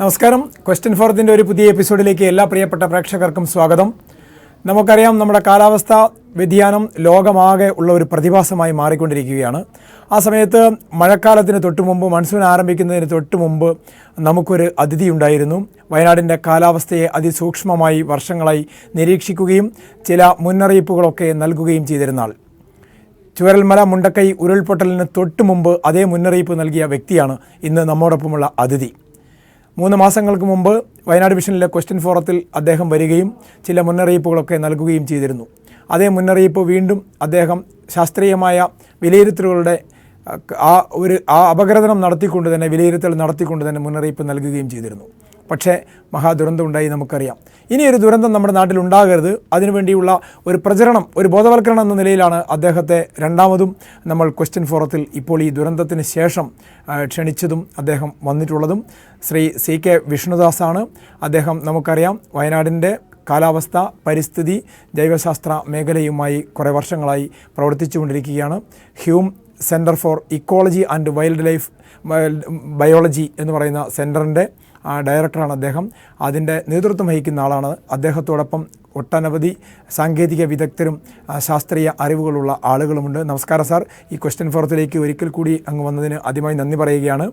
നമസ്കാരം. ക്വസ്റ്റ്യൻ ഫോറത്തിന്റെ ഒരു പുതിയ എപ്പിസോഡിലേക്ക് എല്ലാ പ്രിയപ്പെട്ട പ്രേക്ഷകർക്കും സ്വാഗതം. നമുക്കറിയാം നമ്മുടെ കാലാവസ്ഥ വ്യതിയാനം ലോകമാകെ ഉള്ള ഒരു പ്രതിഭാസമായി മാറിക്കൊണ്ടിരിക്കുകയാണ്. ആ സമയത്ത് മഴക്കാലത്തിന് തൊട്ട് മുമ്പ് മൺസൂൺ ആരംഭിക്കുന്നതിന് തൊട്ട് മുമ്പ് നമുക്കൊരു അതിഥി ഉണ്ടായിരുന്നു. വയനാടിന്റെ കാലാവസ്ഥയെ അതിസൂക്ഷ്മമായി വർഷങ്ങളായി നിരീക്ഷിക്കുകയും ചില മുന്നറിയിപ്പുകളൊക്കെ നൽകുകയും ചെയ്തിരുന്ന ആൾ ചുവരൽമല മുണ്ടക്കൈ ഉരുൾപൊട്ടലിന് തൊട്ട് മുമ്പ് അതേ മുന്നറിയിപ്പ് നൽകിയ വ്യക്തിയാണ് ഇന്ന് നമ്മോടൊപ്പമുള്ള അതിഥി. മൂന്ന് മാസങ്ങൾക്ക് മുമ്പ് വയനാട് മിഷനിലെ ക്വസ്റ്റ്യൻ ഫോറത്തിൽ അദ്ദേഹം വരികയും ചില മുന്നറിയിപ്പുകളൊക്കെ നൽകുകയും ചെയ്തിരുന്നു. അതേ മുന്നറിയിപ്പ് വീണ്ടും അദ്ദേഹം ശാസ്ത്രീയമായ വിലയിരുത്തലുകളുടെ ആ ഒരു ആ അപകടനം നടത്തിക്കൊണ്ട് തന്നെ വിലയിരുത്തൽ നടത്തിക്കൊണ്ട് തന്നെ മുന്നറിയിപ്പ് നൽകുകയും ചെയ്തിരുന്നു. പക്ഷേ മഹാദുരന്തം ഉണ്ടായി നമുക്കറിയാം. ഇനി ഒരു ദുരന്തം നമ്മുടെ നാട്ടിൽ ഉണ്ടാകരുത്. അതിനുവേണ്ടിയുള്ള ഒരു പ്രചരണം ഒരു ബോധവൽക്കരണം എന്ന നിലയിലാണ് അദ്ദേഹത്തെ രണ്ടാമതും നമ്മൾ ക്വസ്റ്റ്യൻ ഫോറത്തിൽ ഇപ്പോൾ ഈ ദുരന്തത്തിന് ശേഷം ക്ഷണിച്ചതും അദ്ദേഹം വന്നിട്ടുള്ളതും. ശ്രീ സി കെ വിഷ്ണുദാസാണ്. അദ്ദേഹം നമുക്കറിയാം വയനാടിന്റെ കാലാവസ്ഥ പരിസ്ഥിതി ജൈവശാസ്ത്ര മേഖലയുമായി കുറേ വർഷങ്ങളായി പ്രവർത്തിച്ചുകൊണ്ടിരിക്കുകയാണ്. Hume centre for ecology and wildlife biology എന്ന് പറയുന്ന സെന്ററിന്റെ ഡയറക്ടറാണ് അദ്ദേഹം. അതിന്റെ നേതൃത്വം വഹിക്കുന്ന ആളാണ് അദ്ദേഹത്തോടൊപ്പം ഒട്ടനവധി സാങ്കേതിക വിദഗ്ധരും ശാസ്ത്രീയ അറിവുകളുള്ള ആളുകളുമുണ്ട്. നമസ്കാരം സാർ. ഈ ക്വസ്റ്റ്യൻ ഫോറത്തിലേക്ക് ഒരിക്കൽ കൂടി അങ്ങ് വന്നതിന് ആദ്യമായി നന്ദി പറയുകയാണ്.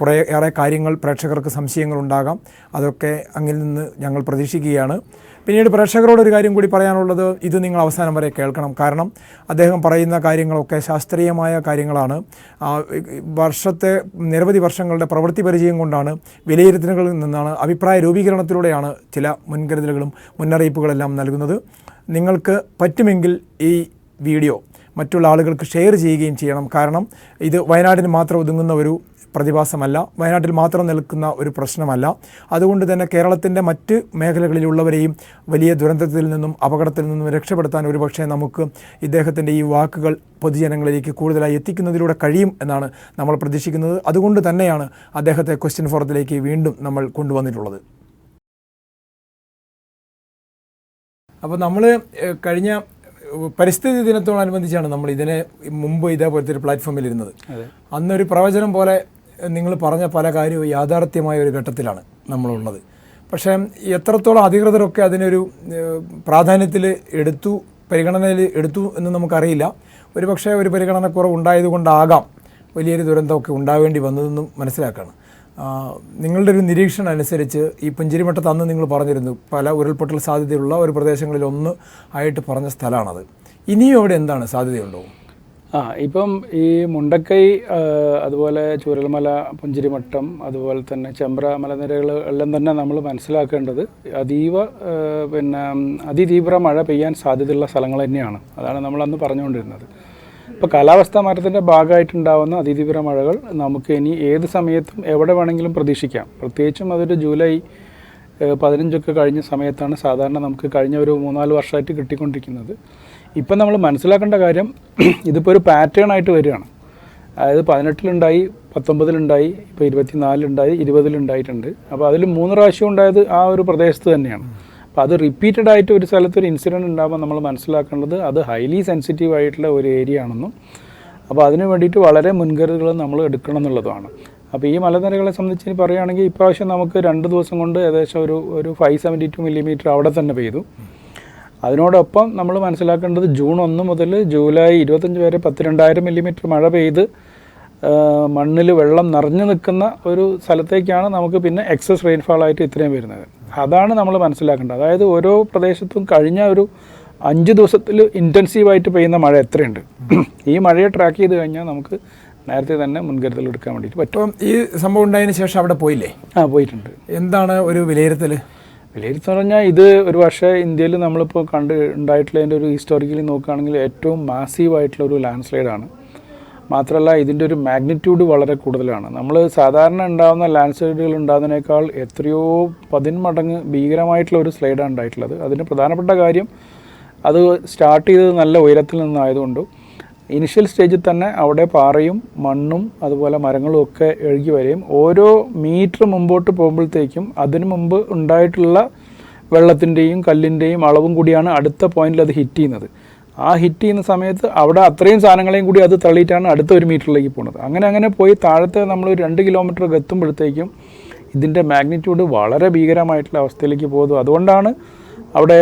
കുറേ ഏറെ കാര്യങ്ങൾ പ്രേക്ഷകർക്ക് സംശയങ്ങളുണ്ടാകാം. അതൊക്കെ അങ്ങിൽ നിന്ന് ഞങ്ങൾ പ്രതീക്ഷിക്കുകയാണ്. പിന്നീട് പ്രേക്ഷകരോട് ഒരു കാര്യം കൂടി പറയാനുള്ളത് ഇത് നിങ്ങൾ അവസാനം വരെ കേൾക്കണം. കാരണം അദ്ദേഹം പറയുന്ന കാര്യങ്ങളൊക്കെ ശാസ്ത്രീയമായ കാര്യങ്ങളാണ്. വർഷത്തെ നിരവധി വർഷങ്ങളുടെ പ്രവൃത്തി പരിചയം കൊണ്ടാണ് വിലയിരുത്തലുകളിൽ നിന്നാണ് അഭിപ്രായ രൂപീകരണത്തിലൂടെയാണ് ചില മുൻകരുതലുകളും മുന്നറിയിപ്പുകളെല്ലാം നൽകുന്നത്. നിങ്ങൾക്ക് പറ്റുമെങ്കിൽ ഈ വീഡിയോ മറ്റുള്ള ആളുകൾക്ക് ഷെയർ ചെയ്യുകയും ചെയ്യണം. കാരണം ഇത് വയനാടിന് മാത്രം ഒതുങ്ങുന്ന ഒരു പ്രതിഭാസമല്ല. വയനാട്ടിൽ മാത്രം നിൽക്കുന്ന ഒരു പ്രശ്നമല്ല. അതുകൊണ്ട് തന്നെ കേരളത്തിന്റെ മറ്റ് മേഖലകളിലുള്ളവരെയും വലിയ ദുരന്തത്തിൽ നിന്നും അപകടത്തിൽ നിന്നും രക്ഷപ്പെടുത്താൻ ഒരുപക്ഷെ നമുക്ക് ഇദ്ദേഹത്തിന്റെ ഈ വാക്കുകൾ പൊതുജനങ്ങളിലേക്ക് കൂടുതലായി എത്തിക്കുന്നതിലൂടെ കഴിയും എന്നാണ് നമ്മൾ പ്രതീക്ഷിക്കുന്നത്. അതുകൊണ്ട് തന്നെയാണ് അദ്ദേഹത്തെ ക്വസ്റ്റ്യൻ ഫോറത്തിലേക്ക് വീണ്ടും നമ്മൾ കൊണ്ടുവന്നിട്ടുള്ളത്. അപ്പോൾ നമ്മൾ കഴിഞ്ഞ പരിസ്ഥിതി ദിനത്തോടനുബന്ധിച്ചാണ് നമ്മൾ ഇതിനെ മുമ്പ് ഇതേപോലത്തെ ഒരു പ്ലാറ്റ്ഫോമിൽ ഇരുന്നത്. അന്നൊരു പ്രവചനം പോലെ നിങ്ങൾ പറഞ്ഞ പല കാര്യവും യാഥാർത്ഥ്യമായ ഒരു ഘട്ടത്തിലാണ് നമ്മളുള്ളത്. പക്ഷേ എത്രത്തോളം അധികൃതരൊക്കെ അതിനൊരു പ്രാധാന്യത്തിൽ എടുത്തു പരിഗണനയിൽ എടുത്തു എന്ന് നമുക്കറിയില്ല. ഒരു പക്ഷേ ഒരു പരിഗണനക്കുറവ് ഉണ്ടായതുകൊണ്ടാകാം വലിയൊരു ദുരന്തമൊക്കെ ഉണ്ടാവേണ്ടി വന്നതെന്നും മനസ്സിലാക്കണം. നിങ്ങളുടെ ഒരു നിരീക്ഷണം അനുസരിച്ച് ഈ പുഞ്ചിരിമട്ടത്ത് അന്ന് നിങ്ങൾ പറഞ്ഞിരുന്നു പല ഉരുൾപൊട്ടൽ സാധ്യതയുള്ള ഒരു പ്രദേശങ്ങളിൽ ഒന്ന് ആയിട്ട് പറഞ്ഞ സ്ഥലമാണത്. ഇനിയും അവിടെ എന്താണ് സാധ്യതയുണ്ടോ? ആ ഇപ്പം ഈ മുണ്ടക്കൈ അതുപോലെ ചൂരൽമല പുഞ്ചിരിമട്ടം അതുപോലെ തന്നെ ചെമ്പ്ര മലനിരകൾ എല്ലാം തന്നെ നമ്മൾ മനസ്സിലാക്കേണ്ടത് അതീവ പിന്നെ അതിതീവ്ര മഴ പെയ്യാൻ സാധ്യതയുള്ള സ്ഥലങ്ങൾ തന്നെയാണ്. അതാണ് നമ്മൾ അന്ന് പറഞ്ഞുകൊണ്ടിരുന്നത്. ഇപ്പോൾ കാലാവസ്ഥാ മാറ്റത്തിന്റെ ഭാഗമായിട്ടുണ്ടാകുന്ന അതിതീവ്ര മഴകൾ നമുക്ക് ഇനി ഏത് സമയത്തും എവിടെ വേണമെങ്കിലും പ്രതീക്ഷിക്കാം. പ്രത്യേകിച്ചും അതൊരു ജൂലൈ പതിനഞ്ചൊക്കെ കഴിഞ്ഞ സമയത്താണ് സാധാരണ നമുക്ക് കഴിഞ്ഞ ഒരു മൂന്നാൽ വർഷമായിട്ട് കിട്ടിക്കൊണ്ടിരിക്കുന്നത്. ഇപ്പം നമ്മൾ മനസ്സിലാക്കേണ്ട കാര്യം ഇതിപ്പോൾ ഒരു പാറ്റേൺ ആയിട്ട് വരികയാണ്. അതായത് പതിനെട്ടിലുണ്ടായി പത്തൊമ്പതിലുണ്ടായി ഇപ്പോൾ ഇരുപത്തിനാലിലുണ്ടായി ഇരുപതിലുണ്ടായിട്ടുണ്ട്. അപ്പോൾ അതിൽ മൂന്ന് പ്രാവശ്യം ഉണ്ടായത് ആ ഒരു പ്രദേശത്ത് തന്നെയാണ്. അപ്പോൾ അത് റിപ്പീറ്റഡ് ആയിട്ട് ഒരു സ്ഥലത്ത് ഒരു ഇൻസിഡന്റ് ഉണ്ടാകുമ്പോൾ നമ്മൾ മനസ്സിലാക്കേണ്ടത് അത് ഹൈലി സെൻസിറ്റീവ് ആയിട്ടുള്ള ഒരു ഏരിയ ആണെന്നും അപ്പോൾ അതിന് വേണ്ടിയിട്ട് വളരെ മുൻകരുതലുകൾ നമ്മൾ എടുക്കണം എന്നുള്ളതാണ് അപ്പോൾ ഈ മലനിരകളെ സംബന്ധിച്ച് പറയുകയാണെങ്കിൽ ഇപ്രാവശ്യം നമുക്ക് രണ്ട് ദിവസം കൊണ്ട് ഏകദേശം ഒരു ഒരു ഫൈവ് സെവന്റി ടു മില്ലിമീറ്റർ അവിടെ തന്നെ പെയ്തു. അതിനോടൊപ്പം നമ്മൾ മനസ്സിലാക്കേണ്ടത് ജൂൺ ഒന്ന് മുതൽ ജൂലൈ ഇരുപത്തഞ്ച് വരെ പത്ത് രണ്ടായിരം മില്ലിമീറ്റർ മഴ പെയ്ത് മണ്ണിൽ വെള്ളം നിറഞ്ഞു നിൽക്കുന്ന ഒരു സ്ഥലത്തേക്കാണ് നമുക്ക് പിന്നെ എക്സസ് റെയിൻഫാൾ ആയിട്ട് ഇത്രയും വരുന്നത്. അതാണ് നമ്മൾ മനസ്സിലാക്കേണ്ടത്. അതായത് ഓരോ പ്രദേശത്തും കഴിഞ്ഞ ഒരു അഞ്ച് ദിവസത്തിൽ ഇന്റൻസീവായിട്ട് പെയ്യുന്ന മഴ എത്രയുണ്ട്? ഈ മഴയെ ട്രാക്ക് ചെയ്ത് കഴിഞ്ഞാൽ നമുക്ക് നേരത്തെ തന്നെ മുൻകരുതൽ എടുക്കാൻ വേണ്ടിയിട്ട് പറ്റും. ഈ സംഭവം ഉണ്ടായതിനു ശേഷം അവിടെ പോയില്ലേ? ആ പോയിട്ടുണ്ട്. എന്താണ് ഒരു വിലയിരുത്തൽ വിലയിരുത്തി പറഞ്ഞാൽ ഇത് ഒരു പക്ഷേ ഇന്ത്യയിൽ നമ്മളിപ്പോൾ കണ്ട് ഉണ്ടായിട്ടുള്ളതിന്റെ ഒരു ഹിസ്റ്റോറിക്കലി നോക്കുകയാണെങ്കിൽ ഏറ്റവും മാസീവ് ആയിട്ടുള്ള ഒരു ലാൻഡ് സ്ലൈഡാണ് മാത്രമല്ല ഇതിന്റെ ഒരു മാഗ്നിറ്റ്യൂഡ് വളരെ കൂടുതലാണ്. നമ്മൾ സാധാരണ ഉണ്ടാകുന്ന ലാൻഡ് സ്ലൈഡുകൾ ഉണ്ടാകുന്നതിനേക്കാൾ എത്രയോ പതിന്മടങ്ങ് ഭീകരമായിട്ടുള്ള ഒരു സ്ലൈഡാണ് ഉണ്ടായിട്ടുള്ളത്. അതിന് പ്രധാനപ്പെട്ട കാര്യം അത് സ്റ്റാർട്ട് ചെയ്തത് നല്ല ഉയരത്തിൽ നിന്നായതുകൊണ്ടും ഇനിഷ്യൽ സ്റ്റേജിൽ തന്നെ അവിടെ പാറയും മണ്ണും അതുപോലെ മരങ്ങളും ഒക്കെ എഴുകി വരികയും ഓരോ മീറ്റർ മുമ്പോട്ട് പോകുമ്പോഴത്തേക്കും അതിനു മുമ്പ് ഉണ്ടായിട്ടുള്ള വെള്ളത്തിന്റെയും കല്ലിന്റെയും അളവും കൂടിയാണ് അടുത്ത പോയിന്റിൽ അത് ഹിറ്റ് ചെയ്യുന്നത്. ആ ഹിറ്റ് ചെയ്യുന്ന സമയത്ത് അവിടെ അത്രയും സാധനങ്ങളെയും കൂടി അത് തള്ളിയിട്ടാണ് അടുത്ത ഒരു മീറ്ററിലേക്ക് പോകുന്നത്. അങ്ങനെ അങ്ങനെ പോയി താഴത്തെ നമ്മൾ രണ്ട് കിലോമീറ്റർ എത്തുമ്പോഴത്തേക്കും ഇതിന്റെ മാഗ്നിറ്റ്യൂഡ് വളരെ ഭീകരമായിട്ടുള്ള അവസ്ഥയിലേക്ക് പോകുന്നു. അതുകൊണ്ടാണ് അവിടെ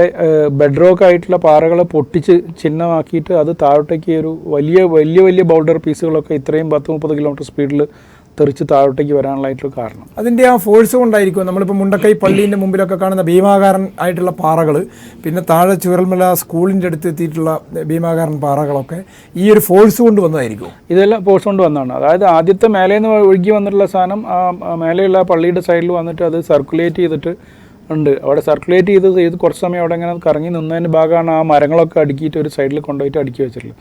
ബെഡ് റോക്ക് ആയിട്ടുള്ള പാറകളെ പൊട്ടിച്ച് ചിഹ്നമാക്കിയിട്ട് അത് താഴോട്ടേക്ക് ഒരു വലിയ വലിയ വലിയ ബൗൾഡർ പീസുകളൊക്കെ ഇത്രയും പത്ത് മുപ്പത് കിലോമീറ്റർ സ്പീഡിൽ തെറിച്ച് താഴോട്ടേക്ക് വരാനുള്ളതായിട്ടുള്ള കാരണം. അതിന്റെ ആ ഫോഴ്സ് കൊണ്ടായിരിക്കും നമ്മളിപ്പോൾ മുണ്ടക്കൈ പള്ളീന്റെ മുമ്പിലൊക്കെ കാണുന്ന ഭീമാകാരൻ ആയിട്ടുള്ള പാറകൾ പിന്നെ താഴെ ചുരൽമല സ്കൂളിന്റെ അടുത്ത് എത്തിയിട്ടുള്ള ഭീമാകാരൻ പാറകളൊക്കെ ഈ ഒരു ഫോഴ്സ് കൊണ്ട് വന്നതായിരിക്കും. ഇതെല്ലാം ഫോഴ്സ് കൊണ്ട് വന്നതാണ്. അതായത് ആദ്യത്തെ മേലേന്ന് നിന്ന് ഒഴുകി വന്നിട്ടുള്ള സാധനം ആ മേലെയുള്ള പള്ളിയുടെ സൈഡിൽ വന്നിട്ട് അത് സർക്കുലേറ്റ് ചെയ്തിട്ട് ഉണ്ട്. അവിടെ സർക്കുലേറ്റ് ചെയ്ത് ചെയ്ത് കുറച്ച് സമയം അവിടെ ഇങ്ങനെ കറങ്ങി നിന്നതിന്റെ ഭാഗമാണ് ആ മരങ്ങളൊക്കെ അടുക്കിയിട്ട് ഒരു സൈഡിൽ കൊണ്ടുപോയിട്ട് അടുക്കി വെച്ചിട്ടുള്ളത്.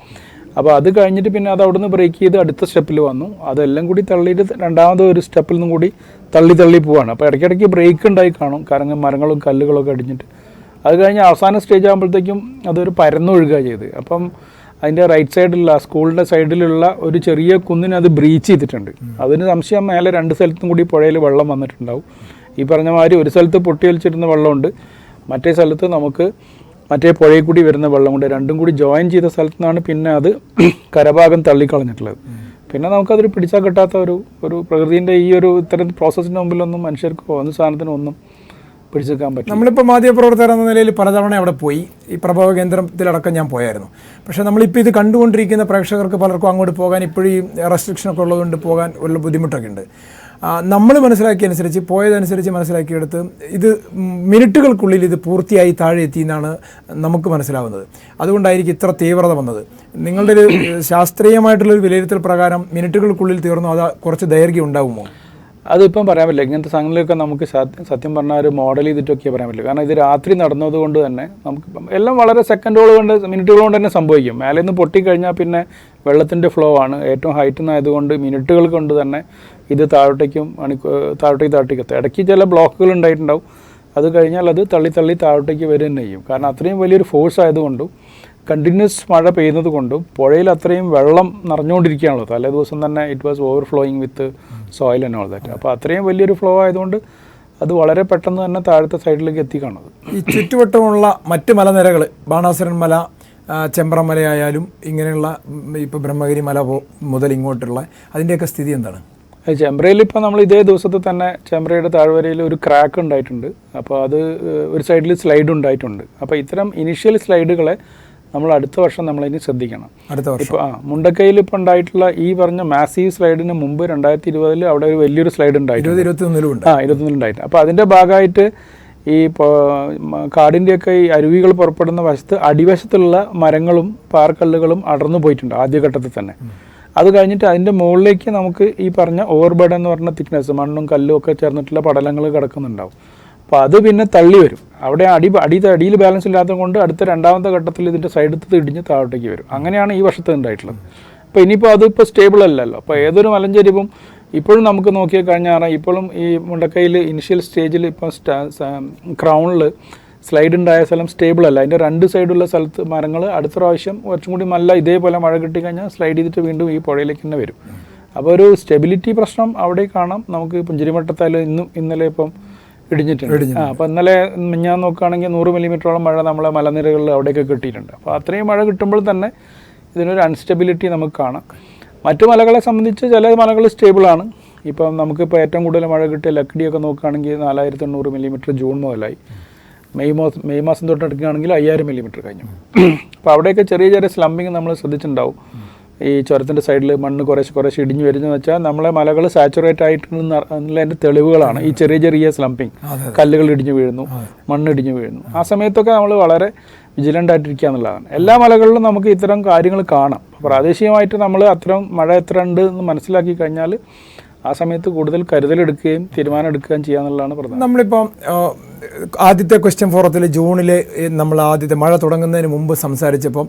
അപ്പോൾ അത് കഴിഞ്ഞിട്ട് പിന്നെ അത് അവിടുന്ന് ബ്രേക്ക് ചെയ്ത് അടുത്ത സ്റ്റെപ്പിൽ വന്നു. അതെല്ലാം കൂടി തള്ളിയിട്ട് രണ്ടാമത് ഒരു സ്റ്റെപ്പിൽ നിന്നും കൂടി തള്ളി തള്ളി പോവാണ്. അപ്പോൾ ഇടയ്ക്കിടയ്ക്ക് ബ്രേക്ക് ഉണ്ടായി കാണും. കറങ്ങി മരങ്ങളും കല്ലുകളൊക്കെ അടിഞ്ഞിട്ട്. അത് കഴിഞ്ഞ് അവസാന സ്റ്റേജ് ആകുമ്പോഴത്തേക്കും അതൊരു പരന്നൊഴുകുക ചെയ്ത്. അപ്പം അതിന്റെ റൈറ്റ് സൈഡിലുള്ള സ്കൂളിന്റെ സൈഡിലുള്ള ഒരു ചെറിയ കുന്നിന് അത് ബ്രീച്ച് ചെയ്തിട്ടുണ്ട്. അതിന് സംശയം മേലെ രണ്ട് സ്ഥലത്തും കൂടി പുഴയിൽ വെള്ളം വന്നിട്ടുണ്ടാവും. ഈ പറഞ്ഞ മാതിരി ഒരു സ്ഥലത്ത് പൊട്ടിയൊലിച്ചിരുന്ന വെള്ളമുണ്ട്. മറ്റേ സ്ഥലത്ത് നമുക്ക് മറ്റേ പുഴയിൽ കൂടി വരുന്ന വെള്ളമുണ്ട് രണ്ടും കൂടി ജോയിൻ ചെയ്ത സ്ഥലത്തു നിന്നാണ് പിന്നെ അത് കരഭാഗം തള്ളിക്കളഞ്ഞിട്ടുള്ളത്. പിന്നെ നമുക്കതൊരു പിടിച്ചാൽ കിട്ടാത്ത ഒരു ഒരു പ്രകൃതിന്റെ ഈ ഒരു ഇത്തരം പ്രോസസ്സിന്റെ മുമ്പിലൊന്നും മനുഷ്യർക്ക് ഒന്ന് സാധനത്തിന് ഒന്നും പിടിച്ചെടുക്കാൻ പറ്റും നമ്മളിപ്പോൾ മാധ്യമപ്രവർത്തകർ എന്ന നിലയിൽ പലതവണ അവിടെ പോയി. ഈ പ്രഭവ കേന്ദ്രത്തിലടക്കം ഞാൻ പോയായിരുന്നു. പക്ഷേ നമ്മളിപ്പോൾ ഇത് കണ്ടുകൊണ്ടിരിക്കുന്ന പ്രേക്ഷകർക്ക് പലർക്കും അങ്ങോട്ട് പോകാൻ ഇപ്പോഴും റെസ്ട്രിക്ഷനൊക്കെ ഉള്ളതുകൊണ്ട് പോകാൻ ഉള്ള ബുദ്ധിമുട്ടൊക്കെ ഉണ്ട്. നമ്മൾ മനസ്സിലാക്കിയനുസരിച്ച് പോയതനുസരിച്ച് മനസ്സിലാക്കിയെടുത്ത് ഇത് മിനിറ്റുകൾക്കുള്ളിൽ ഇത് പൂർത്തിയായി താഴെ എത്തി എന്നാണ് നമുക്ക് മനസ്സിലാവുന്നത്. അതുകൊണ്ടായിരിക്കും ഇത്ര തീവ്രത വന്നത്. നിങ്ങളുടെ ഒരു ശാസ്ത്രീയമായിട്ടുള്ളൊരു വിലയിരുത്തൽ പ്രകാരം മിനിറ്റുകൾക്കുള്ളിൽ തീർന്നു? അത് കുറച്ച് ദൈർഘ്യം ഉണ്ടാവുമോ? അതിപ്പം പറയാൻ പറ്റില്ല. ഇങ്ങനത്തെ സംഗതികളൊക്കെ നമുക്ക് സത്യം പറഞ്ഞാൽ ഒരു മോഡൽ ചെയ്തിട്ടൊക്കെ പറയാൻ പറ്റില്ല. കാരണം ഇത് രാത്രി നടന്നത് കൊണ്ട് തന്നെ നമുക്ക് എല്ലാം വളരെ സെക്കൻഡുകൾ കൊണ്ട് മിനിറ്റുകൾ കൊണ്ട് തന്നെ സംഭവിക്കും. മേലെ നിന്ന് പൊട്ടിക്കഴിഞ്ഞാൽ പിന്നെ വെള്ളത്തിന്റെ ഫ്ലോ ആണ്. ഏറ്റവും ഹൈറ്റിൽ നിന്നായതുകൊണ്ട് മിനിറ്റുകൾ കൊണ്ട് തന്നെ ഇത് താഴോട്ടേക്കും മണിക്കൂർ താഴോട്ടേക്ക് താഴോട്ടേക്ക് എത്തും. ഇടയ്ക്ക് ചില ബ്ലോക്കുകൾ ഉണ്ടായിട്ടുണ്ടാവും. അത് കഴിഞ്ഞാൽ അത് തള്ളി തള്ളി താഴോട്ടേക്ക് വരിക തന്നെ ചെയ്യും. കാരണം അത്രയും വലിയൊരു ഫോഴ്സ് ആയതുകൊണ്ടും കണ്ടിന്യൂസ് മഴ പെയ്യുന്നത് കൊണ്ടും പുഴയിൽ അത്രയും വെള്ളം നിറഞ്ഞുകൊണ്ടിരിക്കുകയാണല്ലോ. തലേ ദിവസം തന്നെ it was overflowing with soil and all that അപ്പോൾ അത്രയും വലിയൊരു ഫ്ലോ ആയതുകൊണ്ട് അത് വളരെ പെട്ടെന്ന് തന്നെ താഴത്തെ സൈഡിലേക്ക് എത്തി കാണുന്നത്. ഈ ചുറ്റുവട്ടമുള്ള മറ്റ് മലനിരകൾ ബാണാസുരൻ മല ചെമ്പ്രമലയായാലും ഇങ്ങനെയുള്ള ഇപ്പോൾ ബ്രഹ്മഗിരി മല മുതൽ ഇങ്ങോട്ടുള്ള അതിന്റെയൊക്കെ സ്ഥിതി എന്താണ്? ചെമ്പ്രയിൽ ഇപ്പോൾ നമ്മൾ ഇതേ ദിവസത്തെ തന്നെ ചെമ്പ്രയുടെ താഴ്വരയിൽ ഒരു ക്രാക്ക് ഉണ്ടായിട്ടുണ്ട്. അപ്പോൾ അത് ഒരു സൈഡിൽ സ്ലൈഡ് ഉണ്ടായിട്ടുണ്ട്. അപ്പോൾ ഇത്തരം ഇനിഷ്യൽ സ്ലൈഡുകളെ നമ്മൾ അടുത്ത വർഷം നമ്മളിനി ശ്രദ്ധിക്കണം. അടുത്ത വർഷം. ഇപ്പോൾ ആ മുണ്ടക്കയിൽ ഇപ്പോൾ ഉണ്ടായിട്ടുള്ള ഈ പറഞ്ഞ മാസീവ് സ്ലൈഡിന് മുമ്പ് രണ്ടായിരത്തി ഇരുപതിൽ അവിടെ ഒരു വലിയൊരു സ്ലൈഡ് ഉണ്ടായിട്ടുണ്ട്. ഉണ്ട്. ആ ഇരുപത്തൊന്നിലുണ്ടായിട്ട് അപ്പോൾ അതിന്റെ ഭാഗമായിട്ട് ഈ കാടിന്റെയൊക്കെ ഈ അരുവികൾ പുറപ്പെടുന്ന വശത്ത് അടിവശത്തുള്ള മരങ്ങളും പാർക്കല്ലുകളും അടർന്നു പോയിട്ടുണ്ട് ആദ്യഘട്ടത്തിൽ തന്നെ. അത് കഴിഞ്ഞിട്ട് അതിന്റെ മുകളിലേക്ക് നമുക്ക് ഈ പറഞ്ഞ ഓവർബേഡ് എന്ന് പറഞ്ഞ തിക്നെസ് മണ്ണും കല്ലും ഒക്കെ ചേർന്നിട്ടുള്ള പടലങ്ങൾ കിടക്കുന്നുണ്ടാവും. അപ്പോൾ അത് പിന്നെ തള്ളി വരും. അവിടെ അടി അടി അടിയിൽ ബാലൻസ് ഇല്ലാത്തത് കൊണ്ട് അടുത്ത രണ്ടാമത്തെ ഘട്ടത്തിൽ ഇതിന്റെ സൈഡത്ത് ഇടിഞ്ഞ് താഴോട്ടേക്ക് വരും. അങ്ങനെയാണ് ഈ വർഷത്തെ ഉണ്ടായിട്ടുള്ളത്. അപ്പോൾ ഇനിയിപ്പോൾ അതിപ്പോൾ സ്റ്റേബിൾ അല്ലല്ലോ. അപ്പോൾ ഏതൊരു മലഞ്ചെരിവും ഇപ്പോഴും നമുക്ക് നോക്കിയാൽ കഴിഞ്ഞാൽ ഇപ്പോഴും ഈ മുണ്ടക്കയിൽ ഇനിഷ്യൽ സ്റ്റേജിൽ ഇപ്പോൾ ക്രൗണിൽ സ്ലൈഡ് ഉണ്ടായ സ്ഥലം സ്റ്റേബിൾ അല്ല. അതിന്റെ രണ്ട് സൈഡുള്ള സ്ഥലത്ത് മരങ്ങൾ അടുത്ത പ്രാവശ്യം കുറച്ചും കൂടി നല്ല ഇതേപോലെ മഴ കിട്ടിക്കഴിഞ്ഞാൽ സ്ലൈഡ് ചെയ്തിട്ട് വീണ്ടും ഈ പുഴയിലേക്ക് തന്നെ വരും. അപ്പോൾ ഒരു സ്റ്റെബിലിറ്റി പ്രശ്നം അവിടെ കാണാം. നമുക്ക് പുഞ്ചിരിമട്ടത്തായാലും ഇന്നും ഇന്നലെ ഇപ്പം ഇടിഞ്ഞിട്ടുണ്ട്. അപ്പോൾ ഇന്നലെ ഞാൻ നോക്കുകയാണെങ്കിൽ നൂറ് മില്ലിമീറ്ററോളം മഴ നമ്മളെ മലനിരകളിൽ അവിടെയൊക്കെ കിട്ടിയിട്ടുണ്ട്. അപ്പോൾ അത്രയും മഴ കിട്ടുമ്പോൾ തന്നെ ഇതിനൊരു അൺസ്റ്റെബിലിറ്റി നമുക്ക് കാണാം. മറ്റു മലകളെ സംബന്ധിച്ച് ചില മലകൾ സ്റ്റേബിളാണ് ഇപ്പം നമുക്കിപ്പോൾ ഏറ്റവും കൂടുതൽ മഴ കിട്ടിയ ലക്കിടിയൊക്കെ നോക്കുകയാണെങ്കിൽ നാലായിരത്തി എണ്ണൂറ് മില്ലിമീറ്റർ ജൂൺ മുതലായി. മെയ് മാസം മെയ് മാസം തൊട്ട് എടുക്കുകയാണെങ്കിൽ അയ്യായിരം മില്ലിമീറ്റർ കഴിഞ്ഞു. അപ്പോൾ അവിടെയൊക്കെ ചെറിയ ചെറിയ സ്ലമ്പിങ് നമ്മൾ ശ്രദ്ധിച്ചിട്ടുണ്ടാവും. ഈ ചുരത്തിന്റെ സൈഡിൽ മണ്ണ് കുറേശ്ശെ കുറേശ്ശെ ഇടിഞ്ഞു വരുന്നതെന്ന് വെച്ചാൽ നമ്മളെ മലകൾ സാച്ചുറേറ്റ് ആയിട്ടുള്ളതിന്റെ തെളിവുകളാണ്. ഈ ചെറിയ ചെറിയ സ്ലംപിങ് കല്ലുകൾ ഇടിഞ്ഞു വീഴുന്നു മണ്ണ് ഇടിഞ്ഞു വീഴുന്നു. ആ സമയത്തൊക്കെ നമ്മൾ വളരെ വിജിലന്റ് ആയിട്ടിരിക്കുക എന്നുള്ളതാണ്. എല്ലാ മലകളിലും നമുക്ക് ഇത്തരം കാര്യങ്ങൾ കാണാം. പ്രാദേശികമായിട്ട് നമ്മൾ അത്തരം മഴ എത്ര ഉണ്ട് എന്ന് മനസ്സിലാക്കി കഴിഞ്ഞാൽ ആ സമയത്ത് കൂടുതൽ കരുതലെടുക്കുകയും തീരുമാനം എടുക്കുകയും ചെയ്യുക എന്നുള്ളതാണ് പ്രധാനം. നമ്മളിപ്പം ആദ്യത്തെ ക്വസ്റ്റ്യൻ ഫോറത്തിൽ ജൂണിൽ നമ്മൾ ആദ്യത്തെ മഴ തുടങ്ങുന്നതിന് മുമ്പ് സംസാരിച്ചപ്പം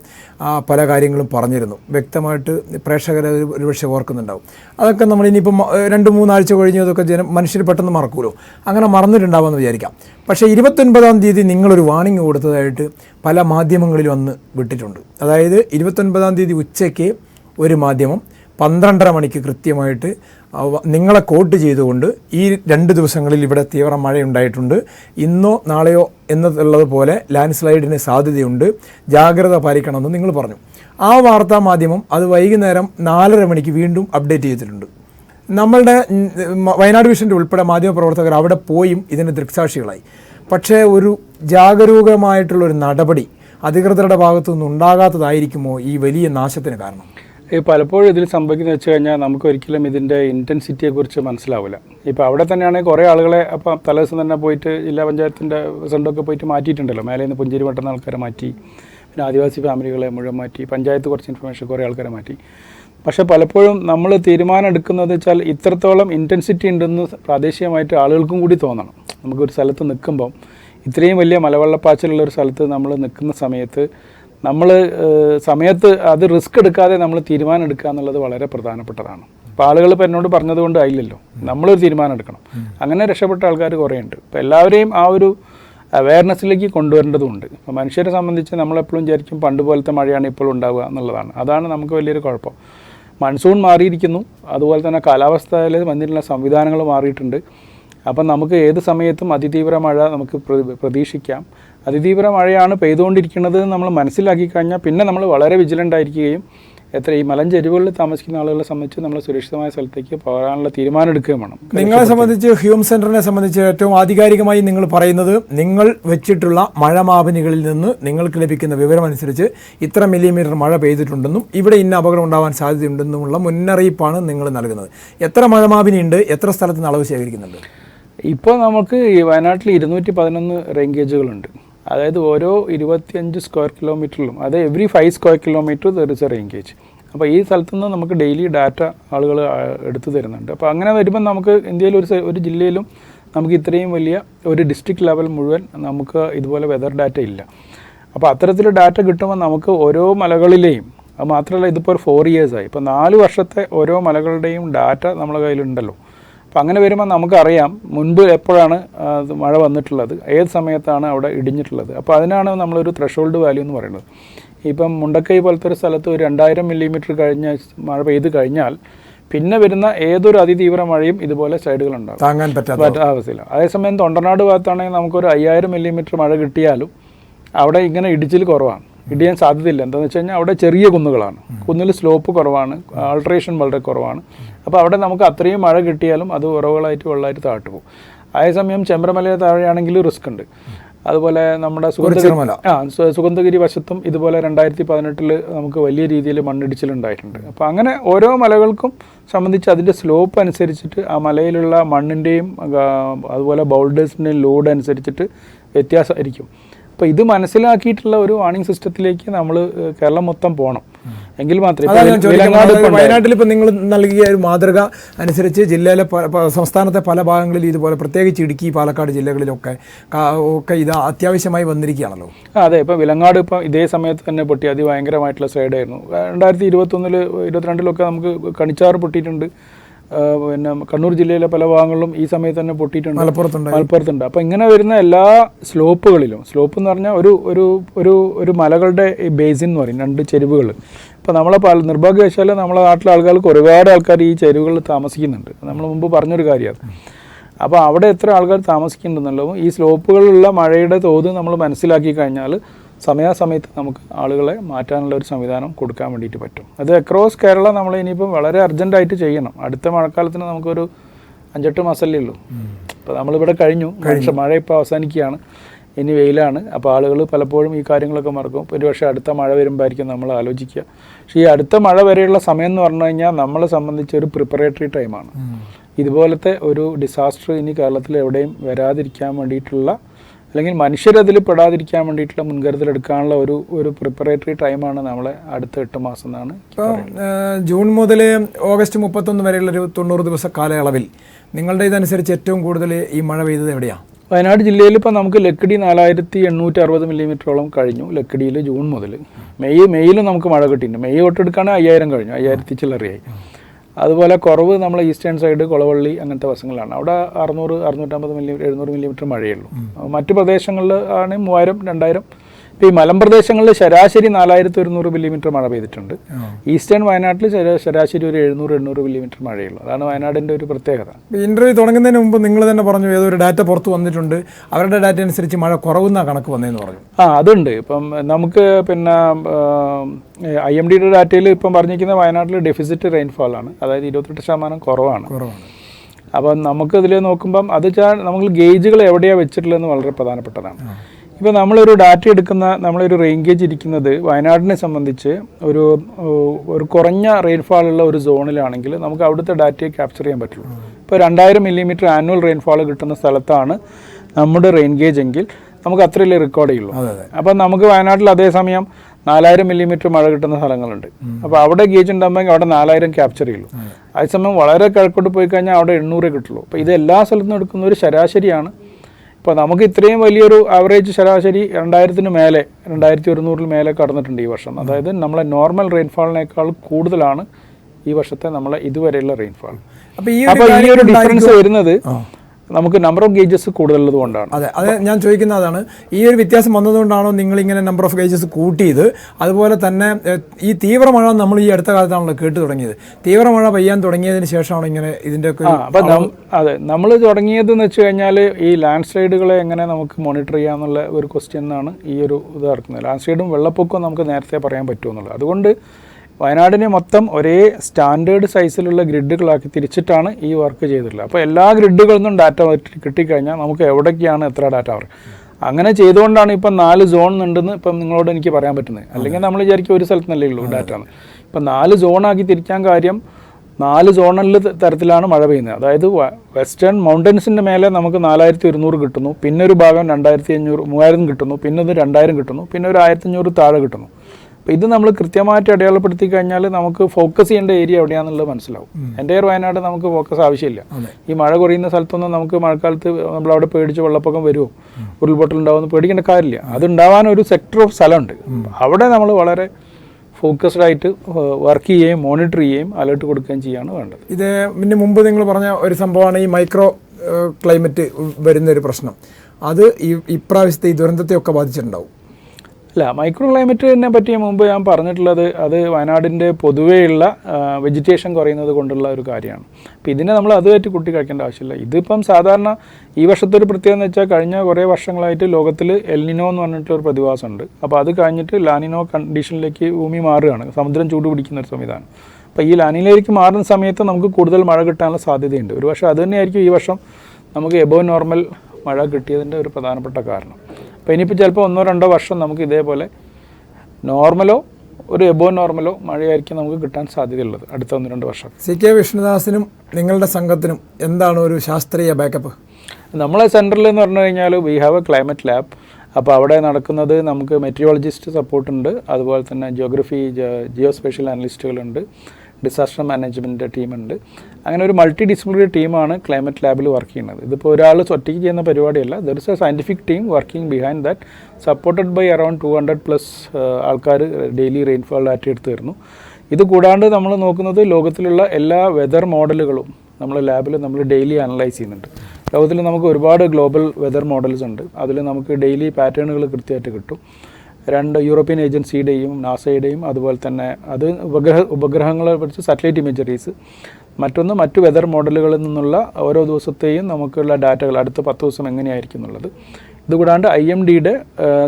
പല കാര്യങ്ങളും പറഞ്ഞിരുന്നു. വ്യക്തമായിട്ട് പ്രേക്ഷകർ ഒരുപക്ഷെ ഓർക്കുന്നുണ്ടാവും. അതൊക്കെ നമ്മൾ ഇനിയിപ്പം രണ്ട് മൂന്നാഴ്ച കഴിഞ്ഞ് അതൊക്കെ ജനം മനുഷ്യർ പെട്ടെന്ന് മറക്കുമല്ലോ അങ്ങനെ മറന്നിട്ടുണ്ടാവുമെന്ന് വിചാരിക്കാം. പക്ഷേ ഇരുപത്തൊൻപതാം തീയതി നിങ്ങളൊരു വാണിംഗ് കൊടുത്തതായിട്ട് പല മാധ്യമങ്ങളിൽ വന്ന് വിട്ടിട്ടുണ്ട്. അതായത് ഇരുപത്തൊൻപതാം തീയതി ഉച്ചയ്ക്ക് ഒരു മാധ്യമം പന്ത്രണ്ടര മണിക്ക് കൃത്യമായിട്ട് നിങ്ങളെ കോട്ട് ചെയ്തുകൊണ്ട് ഈ രണ്ട് ദിവസങ്ങളിൽ ഇവിടെ തീവ്ര മഴയുണ്ടായിട്ടുണ്ട്. ഇന്നോ നാളെയോ എന്നുള്ളതുപോലെ ലാൻഡ് സ്ലൈഡിന് സാധ്യതയുണ്ട്. ജാഗ്രത പാലിക്കണമെന്ന് നിങ്ങൾ പറഞ്ഞു. ആ വാർത്താ മാധ്യമം അത് വൈകുന്നേരം നാലര മണിക്ക് വീണ്ടും അപ്ഡേറ്റ് ചെയ്തിട്ടുണ്ട്. നമ്മളുടെ വയനാട് വിഷന്റെ ഉൾപ്പെടെ മാധ്യമപ്രവർത്തകർ അവിടെ പോയും ഇതിന് ദൃക്സാക്ഷികളായി. പക്ഷേ ഒരു ജാഗരൂകമായിട്ടുള്ള ഒരു നടപടി അധികൃതരുടെ ഭാഗത്തു നിന്ന് ഉണ്ടാകാത്തതായിരിക്കുമോ ഈ വലിയ നാശത്തിന് കാരണം? പലപ്പോഴും ഇതിൽ സംഭവിക്കുന്നത് വെച്ച് കഴിഞ്ഞാൽ നമുക്ക് ഒരിക്കലും ഇതിന്റെ ഇന്റൻസിറ്റിയെക്കുറിച്ച് മനസ്സിലാവില്ല. ഇപ്പോൾ അവിടെ തന്നെയാണെങ്കിൽ കുറേ ആളുകളെ അപ്പം തലേദിവസം തന്നെ പോയിട്ട് ജില്ലാ പഞ്ചായത്തിന്റെ പ്രസിഡന്റൊക്കെ പോയിട്ട് മാറ്റിയിട്ടുണ്ടല്ലോ. മേലെ നിന്ന് പുഞ്ചേരി പട്ടുന്ന ആൾക്കാരെ മാറ്റി പിന്നെ ആദിവാസി ഫാമിലികളെ മുഴുവൻ മാറ്റി പഞ്ചായത്ത് കുറച്ച് ഇൻഫർമേഷൻ കുറേ ആൾക്കാരെ മാറ്റി. പക്ഷേ പലപ്പോഴും നമ്മൾ തീരുമാനം എടുക്കുന്നത് വെച്ചാൽ ഇത്രത്തോളം ഇന്റൻസിറ്റി ഉണ്ടെന്ന് പ്രാദേശികമായിട്ട് ആളുകൾക്കും കൂടി തോന്നണം. നമുക്കൊരു സ്ഥലത്ത് നിൽക്കുമ്പം ഇത്രയും വലിയ മലവെള്ളപ്പാച്ചിലുള്ള ഒരു സ്ഥലത്ത് നമ്മൾ നിൽക്കുന്ന സമയത്ത് നമ്മൾ സമയത്ത് അത് റിസ്ക് എടുക്കാതെ നമ്മൾ തീരുമാനം എടുക്കുക എന്നുള്ളത് വളരെ പ്രധാനപ്പെട്ടതാണ്. അപ്പോൾ ആളുകൾ ഇപ്പോൾ എന്നോട് പറഞ്ഞതുകൊണ്ട് ആയില്ലല്ലോ. നമ്മളൊരു തീരുമാനം എടുക്കണം. അങ്ങനെ രക്ഷപ്പെട്ട ആൾക്കാർ കുറേ ഉണ്ട് അപ്പോൾ എല്ലാവരെയും ആ ഒരു അവയർനെസ്സിലേക്ക് കൊണ്ടുവരേണ്ടതുണ്ട്. ഇപ്പോൾ മനുഷ്യരെ സംബന്ധിച്ച് നമ്മളെപ്പോഴും വിചാരിക്കും പണ്ട് പോലത്തെ മഴയാണ് ഇപ്പോൾ ഉണ്ടാവുക എന്നുള്ളതാണ്. അതാണ് നമുക്ക് വലിയൊരു കുഴപ്പം. മൺസൂൺ മാറിയിരിക്കുന്നു. അതുപോലെ തന്നെ കാലാവസ്ഥയിൽ വന്നിട്ടുള്ള സംവിധാനങ്ങൾ മാറിയിട്ടുണ്ട്. അപ്പം നമുക്ക് ഏത് സമയത്തും അതിതീവ്ര മഴ നമുക്ക് പ്രതീക്ഷിക്കാം. അതിതീവ്ര മഴയാണ് പെയ്തുകൊണ്ടിരിക്കുന്നത് എന്ന് നമ്മൾ മനസ്സിലാക്കി കഴിഞ്ഞാൽ പിന്നെ നമ്മൾ വളരെ വിജിലന്റ് ആയിരിക്കുകയും എത്ര ഈ മലഞ്ചെരുവുകളിൽ താമസിക്കുന്ന ആളുകളെ സംബന്ധിച്ച് നമ്മൾ സുരക്ഷിതമായ സ്ഥലത്തേക്ക് പോകാനുള്ള തീരുമാനം എടുക്കുകയും വേണം. നിങ്ങളെ സംബന്ധിച്ച് ഹ്യൂം സെന്ററിനെ സംബന്ധിച്ച് ഏറ്റവും ആധികാരികമായി നിങ്ങൾ പറയുന്നത് നിങ്ങൾ വെച്ചിട്ടുള്ള മഴമാപിനികളിൽ നിന്ന് നിങ്ങൾക്ക് ലഭിക്കുന്ന വിവരം അനുസരിച്ച് ഇത്ര മില്ലിമീറ്റർ മഴ പെയ്തിട്ടുണ്ടെന്നും ഇവിടെ ഇന്ന അപകടം ഉണ്ടാവാൻ സാധ്യതയുണ്ടെന്നുമുള്ള മുന്നറിയിപ്പാണ് നിങ്ങൾ നൽകുന്നത്. എത്ര മഴമാപിനി ഉണ്ട് എത്ര സ്ഥലത്ത് നിന്ന് അളവ് ശേഖരിക്കുന്നുണ്ട്? ഇപ്പോൾ നമുക്ക് ഈ വയനാട്ടിൽ ഇരുന്നൂറ്റി പതിനൊന്ന് റേഞ്ചേജുകളുണ്ട് അതായത് ഓരോ ഇരുപത്തിയഞ്ച് സ്ക്വയർ കിലോമീറ്ററിലും അത് every five square kilometre there is a rain gauge അപ്പോൾ ഈ സ്ഥലത്തു നിന്ന് നമുക്ക് ഡെയിലി ഡാറ്റ ആളുകൾ എടുത്തു തരുന്നുണ്ട്. അപ്പോൾ അങ്ങനെ വരുമ്പോൾ നമുക്ക് ഇന്ത്യയിൽ ഒരു ഒരു ജില്ലയിലും നമുക്ക് ഇത്രയും വലിയ ഒരു ഡിസ്ട്രിക്ട് ലെവൽ മുഴുവൻ നമുക്ക് ഇതുപോലെ വെതർ ഡാറ്റ ഇല്ല. അപ്പോൾ അത്തരത്തിൽ ഡാറ്റ കിട്ടുമ്പോൾ നമുക്ക് ഓരോ മലകളിലെയും അത് മാത്രമല്ല ഇതിപ്പോൾ ഒരു ഫോർ ഇയേഴ്സായി ഇപ്പോൾ നാല് വർഷത്തെ ഓരോ മലകളുടെയും ഡാറ്റ നമ്മുടെ കയ്യിലുണ്ടല്ലോ. അപ്പം അങ്ങനെ വരുമ്പോൾ നമുക്കറിയാം മുൻപ് എപ്പോഴാണ് മഴ വന്നിട്ടുള്ളത് ഏത് സമയത്താണ് അവിടെ ഇടിഞ്ഞിട്ടുള്ളത്. അപ്പോൾ അതിനാണ് നമ്മളൊരു ത്രഷോൾഡ് വാല്യൂ എന്ന് പറയുന്നത്. ഇപ്പം മുണ്ടക്കൈ പോലത്തെ ഒരു സ്ഥലത്ത് ഒരു രണ്ടായിരം മില്ലിമീറ്റർ കഴിഞ്ഞ മഴ പെയ്ത് കഴിഞ്ഞാൽ പിന്നെ വരുന്ന ഏതൊരു അതിതീവ്ര മഴയും ഇതുപോലെ സൈഡുകളുണ്ടാകും. താങ്ങാൻ പറ്റാത്ത പറ്റ അവസ്ഥയില്ല അതേസമയം തൊണ്ടനാട് ഭാഗത്താണെങ്കിൽ നമുക്കൊരു അയ്യായിരം മില്ലിമീറ്റർ മഴ കിട്ടിയാലും അവിടെ ഇങ്ങനെ ഇടിച്ചിൽ കുറവാണ്. ഇടിയാൻ സാധ്യതയില്ല. എന്താണെന്ന് വെച്ച് കഴിഞ്ഞാൽ അവിടെ ചെറിയ കുന്നുകളാണ്. കുന്നിൽ സ്ലോപ്പ് കുറവാണ്. ആൾട്രേഷൻ വളരെ കുറവാണ്. അപ്പോൾ അവിടെ നമുക്ക് അത്രയും മഴ കിട്ടിയാലും അത് ഉറവുകളായിട്ട് വെള്ളമായിട്ട് താഴ്ത്തു പോകും. അതേസമയം ചെമ്പ്രമലയെ താഴെയാണെങ്കിൽ റിസ്ക് ഉണ്ട്. അതുപോലെ നമ്മുടെ സുഗന്ധഗിരി ആ സുഗന്ധഗിരി വശത്തും ഇതുപോലെ രണ്ടായിരത്തി പതിനെട്ടിൽ നമുക്ക് വലിയ രീതിയിൽ മണ്ണിടിച്ചിലുണ്ടായിട്ടുണ്ട് അപ്പോൾ അങ്ങനെ ഓരോ മലകൾക്കും സംബന്ധിച്ച് അതിന്റെ സ്ലോപ്പ് അനുസരിച്ചിട്ട് ആ മലയിലുള്ള മണ്ണിന്റെയും അതുപോലെ ബൗൾഡേഴ്സിന്റെയും ലോഡ് അനുസരിച്ചിട്ട് വ്യത്യാസമായിരിക്കും അപ്പോൾ ഇത് മനസ്സിലാക്കിയിട്ടുള്ള ഒരു വാണിംഗ് സിസ്റ്റത്തിലേക്ക് നമ്മൾ കേരളം മൊത്തം പോകണം എങ്കിൽ മാത്രമേ വയനാട്ടിൽ ഇപ്പം നിങ്ങൾ നൽകിയ ഒരു മാതൃക അനുസരിച്ച് ജില്ലയിലെ സംസ്ഥാനത്തെ പല ഭാഗങ്ങളിൽ ഇതുപോലെ പ്രത്യേകിച്ച് ഇടുക്കി പാലക്കാട് ജില്ലകളിലൊക്കെ ഒക്കെ ഇത് അത്യാവശ്യമായി വന്നിരിക്കുകയാണല്ലോ. അതെ ഇപ്പം വിലങ്ങാട് ഇപ്പം ഇതേ സമയത്ത് തന്നെ പൊട്ടി അതിഭയങ്കരമായിട്ടുള്ള സൈഡായിരുന്നു രണ്ടായിരത്തി ഇരുപത്തൊന്നിൽ ഇരുപത്തിരണ്ടിലൊക്കെ നമുക്ക് കണിച്ചാറ് പൊട്ടിയിട്ടുണ്ട്. പിന്നെ കണ്ണൂർ ജില്ലയിലെ പല ഭാഗങ്ങളിലും ഈ സമയത്ത് തന്നെ പൊട്ടിയിട്ടുണ്ട്. മലപ്പുറത്തുണ്ട് മലപ്പുറത്തുണ്ട്. അപ്പോൾ ഇങ്ങനെ വരുന്ന എല്ലാ സ്ലോപ്പുകളിലും സ്ലോപ്പ് എന്ന് പറഞ്ഞാൽ ഒരു ഒരു ഒരു ഒരു മലകളുടെ ഈ ബേസിൻ എന്ന് പറയും രണ്ട് ചെരുവുകൾ. ഇപ്പോൾ നമ്മളെ പല നിർഭാഗ്യവശാൽ നമ്മളെ നാട്ടിലെ ആൾക്കാർക്ക് ഒരുപാട് ആൾക്കാർ ഈ ചെരുവുകളിൽ താമസിക്കുന്നുണ്ട്. നമ്മൾ മുമ്പ് പറഞ്ഞൊരു കാര്യമാണ് അപ്പോൾ അവിടെ എത്ര ആൾക്കാർ താമസിക്കുന്നുണ്ടെന്നുള്ളതും ഈ സ്ലോപ്പുകളിലുള്ള മഴയുടെ തോത് നമ്മൾ മനസ്സിലാക്കി കഴിഞ്ഞാൽ സമയാസമയത്ത് നമുക്ക് ആളുകളെ മാറ്റാനുള്ള ഒരു സംവിധാനം കൊടുക്കാൻ വേണ്ടിയിട്ട് പറ്റും. അത് അക്രോസ് കേരള നമ്മൾ ഇനിയിപ്പം വളരെ അർജന്റായിട്ട് ചെയ്യണം. അടുത്ത മഴക്കാലത്തിന് നമുക്കൊരു അഞ്ചെട്ട് മാസമല്ലേ ഉള്ളൂ. അപ്പോൾ നമ്മളിവിടെ കഴിഞ്ഞു. പക്ഷേ മഴ ഇപ്പോൾ അവസാനിക്കുകയാണ്. ഇനി വെയിലാണ്. അപ്പോൾ ആളുകൾ പലപ്പോഴും ഈ കാര്യങ്ങളൊക്കെ മറക്കും. ഒരു പക്ഷേ അടുത്ത മഴ വരുമ്പോഴായിരിക്കും നമ്മൾ ആലോചിക്കുക. പക്ഷേ ഈ അടുത്ത മഴ വരെയുള്ള സമയം എന്ന് പറഞ്ഞു കഴിഞ്ഞാൽ നമ്മളെ സംബന്ധിച്ച് ഒരു പ്രിപ്പറേറ്ററി ടൈമാണ് ഇതുപോലത്തെ ഒരു ഡിസാസ്റ്റർ ഇനി കേരളത്തിൽ എവിടെയും വരാതിരിക്കാൻ വേണ്ടിയിട്ടുള്ള അല്ലെങ്കിൽ മനുഷ്യരതിൽ പെടാതിരിക്കാൻ വേണ്ടിയിട്ടുള്ള മുൻകരുതൽ എടുക്കാനുള്ള ഒരു ഒരു പ്രിപ്പറേറ്ററി ടൈമാണ് നമ്മളെ അടുത്ത എട്ട് മാസം എന്നാണ് ഇപ്പോൾ ജൂൺ മുതൽ ഓഗസ്റ്റ് മുപ്പത്തൊന്ന് വരെയുള്ള ഒരു തൊണ്ണൂറ് ദിവസ കാലയളവിൽ നിങ്ങളുടെ ഇതനുസരിച്ച് ഏറ്റവും കൂടുതൽ ഈ മഴ പെയ്തത് എവിടെയാണ് വയനാട് ജില്ലയിൽ ഇപ്പോൾ നമുക്ക് ലക്കിടി നാലായിരത്തി എണ്ണൂറ്റി അറുപത് മില്ലിമീറ്ററോളം കഴിഞ്ഞു ലക്കിടിയിൽ ജൂൺ മുതൽ മെയ് മെയ്യിലും നമുക്ക് മഴ കിട്ടിയിട്ടുണ്ട്. മെയ് തൊട്ടെടുക്കുകയാണെങ്കിൽ അയ്യായിരം കഴിഞ്ഞു. അയ്യായിരത്തി ചില്ലറയായി അതുപോലെ കുറവ് നമ്മൾ ഈസ്റ്റേൺ സൈഡ് കുളവള്ളി അങ്ങനത്തെ വശങ്ങളിലാണ് അവിടെ അറുന്നൂറ് അറുന്നൂറ്റമ്പത് മില്ലി എഴുന്നൂറ് മില്ലിമീറ്റർ മഴയുള്ളൂ മറ്റു പ്രദേശങ്ങളിൽ ആണ് മൂവായിരം രണ്ടായിരം ഈ മലമ്പ്രദേശങ്ങളിൽ ശരാശരി നാലായിരത്തി ഒരുന്നൂറ് മില്ലിമീറ്റർ മഴ പെയ്തിട്ടുണ്ട്. ഈസ്റ്റേൺ വയനാട്ടിൽ ശരാശരി ഒരു എഴുന്നൂറ് എണ്ണൂറ് മില്ലിമീറ്റർ മഴയുള്ളൂ. അതാണ് വയനാടിന്റെ ഒരു പ്രത്യേകത. ഇന്റർവ്യൂ തുടങ്ങുന്നതിന് മുമ്പ് നിങ്ങൾ തന്നെ പറഞ്ഞു ഏതൊരു ഡാറ്റ പുറത്ത് വന്നിട്ടുണ്ട്. അവരുടെ ഡാറ്റ അനുസരിച്ച് മഴ കുറവുന്ന കണക്ക് വന്നതെന്ന് പറഞ്ഞു. ആ അതുണ്ട്. ഇപ്പം നമുക്ക് പിന്നെ ഐ എം ഡിയുടെ ഡാറ്റയിൽ ഇപ്പം പറഞ്ഞിരിക്കുന്ന വയനാട്ടിൽ ഡെഫിസിറ്റ് റെയിൻഫോൾ ആണ്. അതായത് ഇരുപത്തെട്ട് ശതമാനം കുറവാണ്. കുറവാണ്. അപ്പം നമുക്കിതിൽ നോക്കുമ്പം അത് നമ്മൾ ഗേജുകൾ എവിടെയാണ് വെച്ചിട്ടുള്ളതെന്ന് വളരെ പ്രധാനപ്പെട്ടതാണ്. ഇപ്പോൾ നമ്മളൊരു ഡാറ്റ എടുക്കുന്ന നമ്മളൊരു റെയിൻ ഗേജ് ഇരിക്കുന്നത് വയനാടിനെ സംബന്ധിച്ച് ഒരു ഒരു കുറഞ്ഞ റെയിൻഫാൾ ഉള്ള ഒരു സോണിലാണെങ്കിൽ നമുക്ക് അവിടുത്തെ ഡാറ്റയെ ക്യാപ്ചർ ചെയ്യാൻ പറ്റുള്ളൂ. ഇപ്പോൾ രണ്ടായിരം മില്ലിമീറ്റർ ആനുവൽ റെയിൻഫാൾ കിട്ടുന്ന സ്ഥലത്താണ് നമ്മുടെ റെയിൻഗേജ് എങ്കിൽ നമുക്ക് അത്രയല്ലേ റെക്കോർഡ് ചെയ്യുള്ളൂ. അപ്പം നമുക്ക് വയനാട്ടിൽ അതേസമയം നാലായിരം മില്ലിമീറ്റർ മഴ കിട്ടുന്ന സ്ഥലങ്ങളുണ്ട്. അപ്പോൾ അവിടെ ഗേജ് ഉണ്ടാകുമ്പോൾ അവിടെ നാലായിരം ക്യാപ്ചർ ചെയ്യുള്ളൂ. അതേസമയം വളരെ കിഴക്കോട്ട് പോയി കഴിഞ്ഞാൽ അവിടെ എണ്ണൂറേ കിട്ടുള്ളൂ. അപ്പോൾ ഇത് എല്ലാ സ്ഥലത്തും എടുക്കുന്ന ഒരു ശരാശരിയാണ് ഇപ്പോൾ നമുക്ക് ഇത്രയും വലിയൊരു ആവറേജ് ശരാശരി രണ്ടായിരത്തിന് മേലെ രണ്ടായിരത്തി ഒരുന്നൂറിൽ മേലെ കടന്നിട്ടുണ്ട് ഈ വർഷം. അതായത് നമ്മളെ നോർമൽ റെയിൻഫാളിനേക്കാൾ കൂടുതലാണ് ഈ വർഷത്തെ നമ്മളെ ഇതുവരെയുള്ള റെയിൻഫാൾ അപ്പോൾ ഈ ഒരു ഡിഫറൻസ് വരുന്നത് നമുക്ക് നമ്പർ ഓഫ് ഗേജസ് കൂടുതലുള്ളത് കൊണ്ടാണ്. അതെ അത് ഞാൻ ചോദിക്കുന്ന അതാണ്. ഈ ഒരു വ്യത്യാസം വന്നതുകൊണ്ടാണോ നിങ്ങൾ ഇങ്ങനെ നമ്പർ ഓഫ് ഗേജസ് കൂട്ടിയത്? അതുപോലെ തന്നെ ഈ തീവ്ര മഴ നമ്മൾ ഈ അടുത്ത കാലത്താണല്ലോ കേട്ട് തുടങ്ങിയത്. തീവ്ര മഴ പെയ്യാൻ തുടങ്ങിയതിന് ശേഷമാണ് ഇങ്ങനെ ആ അതെ നമ്മൾ തുടങ്ങിയത് എന്ന് വെച്ച് കഴിഞ്ഞാൽ ഈ ലാൻഡ് സ്ലൈഡുകളെ എങ്ങനെ നമുക്ക് മോണിറ്റർ ചെയ്യാന്നുള്ള ഒരു ക്വസ്റ്റ്യൻ എന്നാണ് ഈ ഒരു ഇത് നടക്കുന്നത്. ലാൻഡ് സ്ലൈഡും വെള്ളപ്പൊക്കവും നമുക്ക് നേരത്തെ പറയാൻ പറ്റുമെന്നുള്ളത്. അതുകൊണ്ട് വയനാടിനെ മൊത്തം ഒരേ സ്റ്റാൻഡേർഡ് സൈസിലുള്ള ഗ്രിഡുകളാക്കി തിരിച്ചിട്ടാണ് ഈ വർക്ക് ചെയ്തിട്ടുള്ളത്. അപ്പോൾ എല്ലാ ഗ്രിഡുകളിൽ നിന്നും ഡാറ്റ കിട്ടിക്കഴിഞ്ഞാൽ നമുക്ക് എവിടേക്കാണ് എത്ര ഡാറ്റ വർക്ക് അങ്ങനെ ചെയ്തുകൊണ്ടാണ് ഇപ്പം നാല് സോൺ ഉണ്ടെന്ന് ഇപ്പം നിങ്ങളോട് എനിക്ക് പറയാൻ പറ്റുന്നത്. അല്ലെങ്കിൽ നമ്മൾ വിചാരിക്കും ഒരു സ്ഥലത്തുനല്ലേ ഉള്ളൂ ഡാറ്റ. എന്ന് ഇപ്പം നാല് സോണാക്കി തിരിക്കാൻ കാര്യം നാല് സോണലിൽ തരത്തിലാണ് മഴ പെയ്യുന്നത്. അതായത് വെസ്റ്റേൺ മൗണ്ടൻസിന്റെ മേലെ നമുക്ക് നാലായിരത്തി ഒരുന്നൂറ് കിട്ടുന്നു. പിന്നെ ഒരു ഭാഗം രണ്ടായിരത്തി അഞ്ഞൂറ് മൂവായിരം കിട്ടുന്നു. പിന്നെ ഇത് രണ്ടായിരം കിട്ടുന്നു. പിന്നെ ഒരു ആയിരത്തി അഞ്ഞൂറ് താഴെ കിട്ടുന്നു. അപ്പോൾ ഇത് നമ്മൾ കൃത്യമായിട്ട് അടയാളപ്പെടുത്തി കഴിഞ്ഞാൽ നമുക്ക് ഫോക്കസ് ചെയ്യേണ്ട ഏരിയ എവിടെയാണെന്നുള്ളത് മനസ്സിലാവും. എന്റെ വയനാട് നമുക്ക് ഫോക്കസ് ആവശ്യമില്ല. ഈ മഴ കുറയുന്ന സ്ഥലത്തൊന്നും നമുക്ക് മഴക്കാലത്ത് നമ്മൾ അവിടെ പേടിച്ച് വെള്ളപ്പൊക്കം വരുമോ ഉരുൾപൊട്ടൽ ഉണ്ടാവുമെന്ന് പേടിക്കേണ്ട കാര്യമില്ല. അതുണ്ടാവാൻ ഒരു സെക്ടർ ഓഫ് സ്ഥലമുണ്ട്. അവിടെ നമ്മൾ വളരെ ഫോക്കസ്ഡ് ആയിട്ട് വർക്ക് ചെയ്യുകയും മോണിറ്റർ ചെയ്യുകയും അലേർട്ട് കൊടുക്കുകയും ചെയ്യാണ് വേണ്ടത്. ഇത് പിന്നെ മുമ്പ് നിങ്ങൾ പറഞ്ഞ ഒരു സംഭവമാണ് ഈ മൈക്രോ ക്ലൈമറ്റ് വരുന്ന ഒരു പ്രശ്നം. അത് ഈ ഇപ്രാവശ്യത്തെ ഈ ദുരന്തത്തെയൊക്കെ ബാധിച്ചിട്ടുണ്ടാവും. അല്ല മൈക്രോ ക്ലൈമറ്റിനെ പറ്റി മുമ്പ് ഞാൻ പറഞ്ഞിട്ടുള്ളത് അത് വയനാടിന്റെ പൊതുവെയുള്ള വെജിറ്റേഷൻ കുറയുന്നത് കൊണ്ടുള്ള ഒരു കാര്യമാണ്. അപ്പോൾ ഇതിനെ നമ്മൾ അതുമായിട്ട് കുട്ടി കഴിക്കേണ്ട ആവശ്യമില്ല. ഇതിപ്പം സാധാരണ ഈ വർഷത്തെ ഒരു പ്രത്യേകത എന്ന് വെച്ചാൽ കഴിഞ്ഞ കുറേ വർഷങ്ങളായിട്ട് ലോകത്തിൽ എൽനിനോ എന്ന് പറഞ്ഞിട്ടൊരു പ്രതിഭാസമുണ്ട്. അപ്പോൾ അത് കഴിഞ്ഞിട്ട് ലാനിനോ കണ്ടീഷനിലേക്ക് ഭൂമി മാറുകയാണ്. സമുദ്രം ചൂട് പിടിക്കുന്ന ഒരു സംവിധാനം. അപ്പോൾ ഈ ലാനിലേക്ക് മാറുന്ന സമയത്ത് നമുക്ക് കൂടുതൽ മഴ കിട്ടാനുള്ള സാധ്യതയുണ്ട്. ഒരു പക്ഷേ അത് തന്നെയായിരിക്കും ഈ വർഷം നമുക്ക് എബോ നോർമൽ മഴ കിട്ടിയതിന്റെ ഒരു പ്രധാനപ്പെട്ട കാരണം. അപ്പോൾ ഇനിയിപ്പോൾ ചിലപ്പോൾ ഒന്നോ രണ്ടോ വർഷം നമുക്ക് ഇതേപോലെ നോർമലോ ഒരു എബോ നോർമലോ മഴയായിരിക്കും നമുക്ക് കിട്ടാൻ സാധ്യതയുള്ളത് അടുത്ത ഒന്ന് രണ്ട് വർഷം. സി കെ വിഷ്ണുദാസിനും നിങ്ങളുടെ സംഘത്തിനും എന്താണ് ഒരു ശാസ്ത്രീയ ബാക്കപ്പ് നമ്മളെ സെന്ററിൽ എന്ന് പറഞ്ഞു കഴിഞ്ഞാൽ we have a climate lab അപ്പോൾ അവിടെ നടക്കുന്നത് നമുക്ക് മെറ്റീരിയോളജിസ്റ്റ് സപ്പോർട്ടുണ്ട് അതുപോലെ തന്നെ ജിയോഗ്രഫി ജിയോ സ്പെഷ്യൽ അനലിസ്റ്റുകളുണ്ട് ഡിസാസ്റ്റർ മാനേജ്മെന്റ് ടീമുണ്ട് അങ്ങനെ ഒരു മൾട്ടി ഡിസിപ്ലിനറി ടീമാണ് ക്ലൈമറ്റ് ലാബിൽ വർക്ക് ചെയ്യുന്നത്. ഇതിപ്പോൾ ഒരാൾ ഒറ്റയ്ക്ക് ചെയ്യുന്ന പരിപാടിയല്ല. There is a scientific team working behind that supported by around two hundred plus ആൾക്കാർ ഡെയിലി റെയിൻഫോൾ ഡാറ്റ എടുത്ത് തരുന്നു ഇത് കൂടാണ്ട് നമ്മൾ നോക്കുന്നത് ലോകത്തിലുള്ള എല്ലാ വെതർ മോഡലുകളും നമ്മൾ ലാബിൽ നമ്മൾ ഡെയിലി അനലൈസ് ചെയ്യുന്നുണ്ട്. ലോകത്തിൽ നമുക്ക് ഒരുപാട് ഗ്ലോബൽ വെതർ മോഡൽസ് ഉണ്ട്. അതിൽ നമുക്ക് ഡെയിലി പാറ്റേണുകൾ കൃത്യമായിട്ട് കിട്ടും. രണ്ട് യൂറോപ്യൻ ഏജൻസിയുടെയും നാസയുടെയും അതുപോലെ തന്നെ അത് ഉപഗ്രഹ ഉപഗ്രഹങ്ങളെ പഠിച്ച് സാറ്റലൈറ്റ് ഇമേജറീസ് മറ്റൊന്ന് മറ്റു വെതർ മോഡലുകളിൽ നിന്നുള്ള ഓരോ ദിവസത്തെയും നമുക്കുള്ള ഡാറ്റകൾ അടുത്ത പത്ത് ദിവസം എങ്ങനെയായിരിക്കും എന്നുള്ളത്. ഇതുകൂടാണ്ട് ഐ എം ഡിയുടെ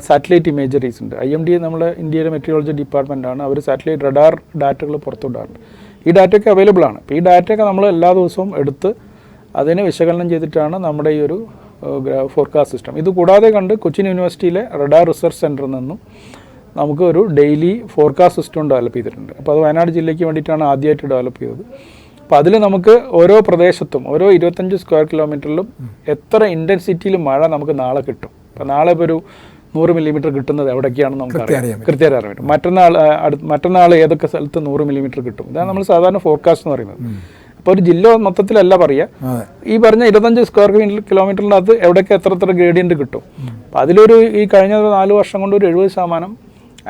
സാറ്റലൈറ്റ് ഇമേജറീസ് ഉണ്ട്. ഐ എം ഡി നമ്മുടെ ഇന്ത്യയിലെ മെറ്റീരിയോളജി ഡിപ്പാർട്ട്മെന്റാണ് അവർ സാറ്റലൈറ്റ് റഡാർ ഡാറ്റകൾ പുറത്തുവിടാറുണ്ട്. ഈ ഡാറ്റയൊക്കെ അവൈലബിൾ ആണ്. ഈ ഡാറ്റയൊക്കെ നമ്മൾ എല്ലാ ദിവസവും എടുത്ത് അതിനെ വിശകലനം ചെയ്തിട്ടാണ് നമ്മുടെ ഈ ഒരു ഫോർകാസ്റ്റ് സിസ്റ്റം ഇത് കൂടാതെ കണ്ട് കൊച്ചിൻ യൂണിവേഴ്സിറ്റിയിലെ റഡാർ റിസർച്ച് സെന്ററിൽ നിന്നും നമുക്ക് ഒരു ഡെയിലി ഫോർകാസ്റ്റ് സിസ്റ്റം ഡെവലപ്പ് ചെയ്തിട്ടുണ്ട്. അപ്പോൾ അത് വയനാട് ജില്ലയ്ക്ക് വേണ്ടിയിട്ടാണ് ആദ്യമായിട്ട് ഡെവലപ്പ് ചെയ്തത്. അപ്പോൾ അതിൽ നമുക്ക് ഓരോ പ്രദേശത്തും ഓരോ ഇരുപത്തഞ്ച് സ്ക്വയർ കിലോമീറ്ററിലും എത്ര ഇന്റൻസിറ്റിയിൽ മഴ നമുക്ക് നാളെ കിട്ടും. അപ്പോൾ നാളെ ഇപ്പോൾ ഒരു നൂറ് മില്ലിമീറ്റർ കിട്ടുന്നത് എവിടേക്കാണെന്ന് നമുക്ക് അറിയാം കൃത്യമായിട്ട് അറിയാൻ പറ്റും. മറ്റന്നാൾ മറ്റന്നാൾ ഏതൊക്കെ സ്ഥലത്ത് നൂറ് മില്ലിമീറ്റർ കിട്ടും. ഇതാണ് നമ്മൾ സാധാരണ ഫോർകാസ്റ്റ് എന്ന് പറയുന്നത്. അപ്പോൾ ഒരു ജില്ല മൊത്തത്തിലല്ല പറയുക ഈ പറഞ്ഞ ഇരുപത്തഞ്ച് സ്ക്വയർ കിലോമീറ്ററിന്റെ അകത്ത് എവിടെയൊക്കെ എത്ര എത്ര ഗ്രേഡിയന്റ് കിട്ടും. അപ്പം അതിലൊരു ഈ കഴിഞ്ഞ നാല് വർഷം കൊണ്ട് ഒരു എഴുപത് ശതമാനം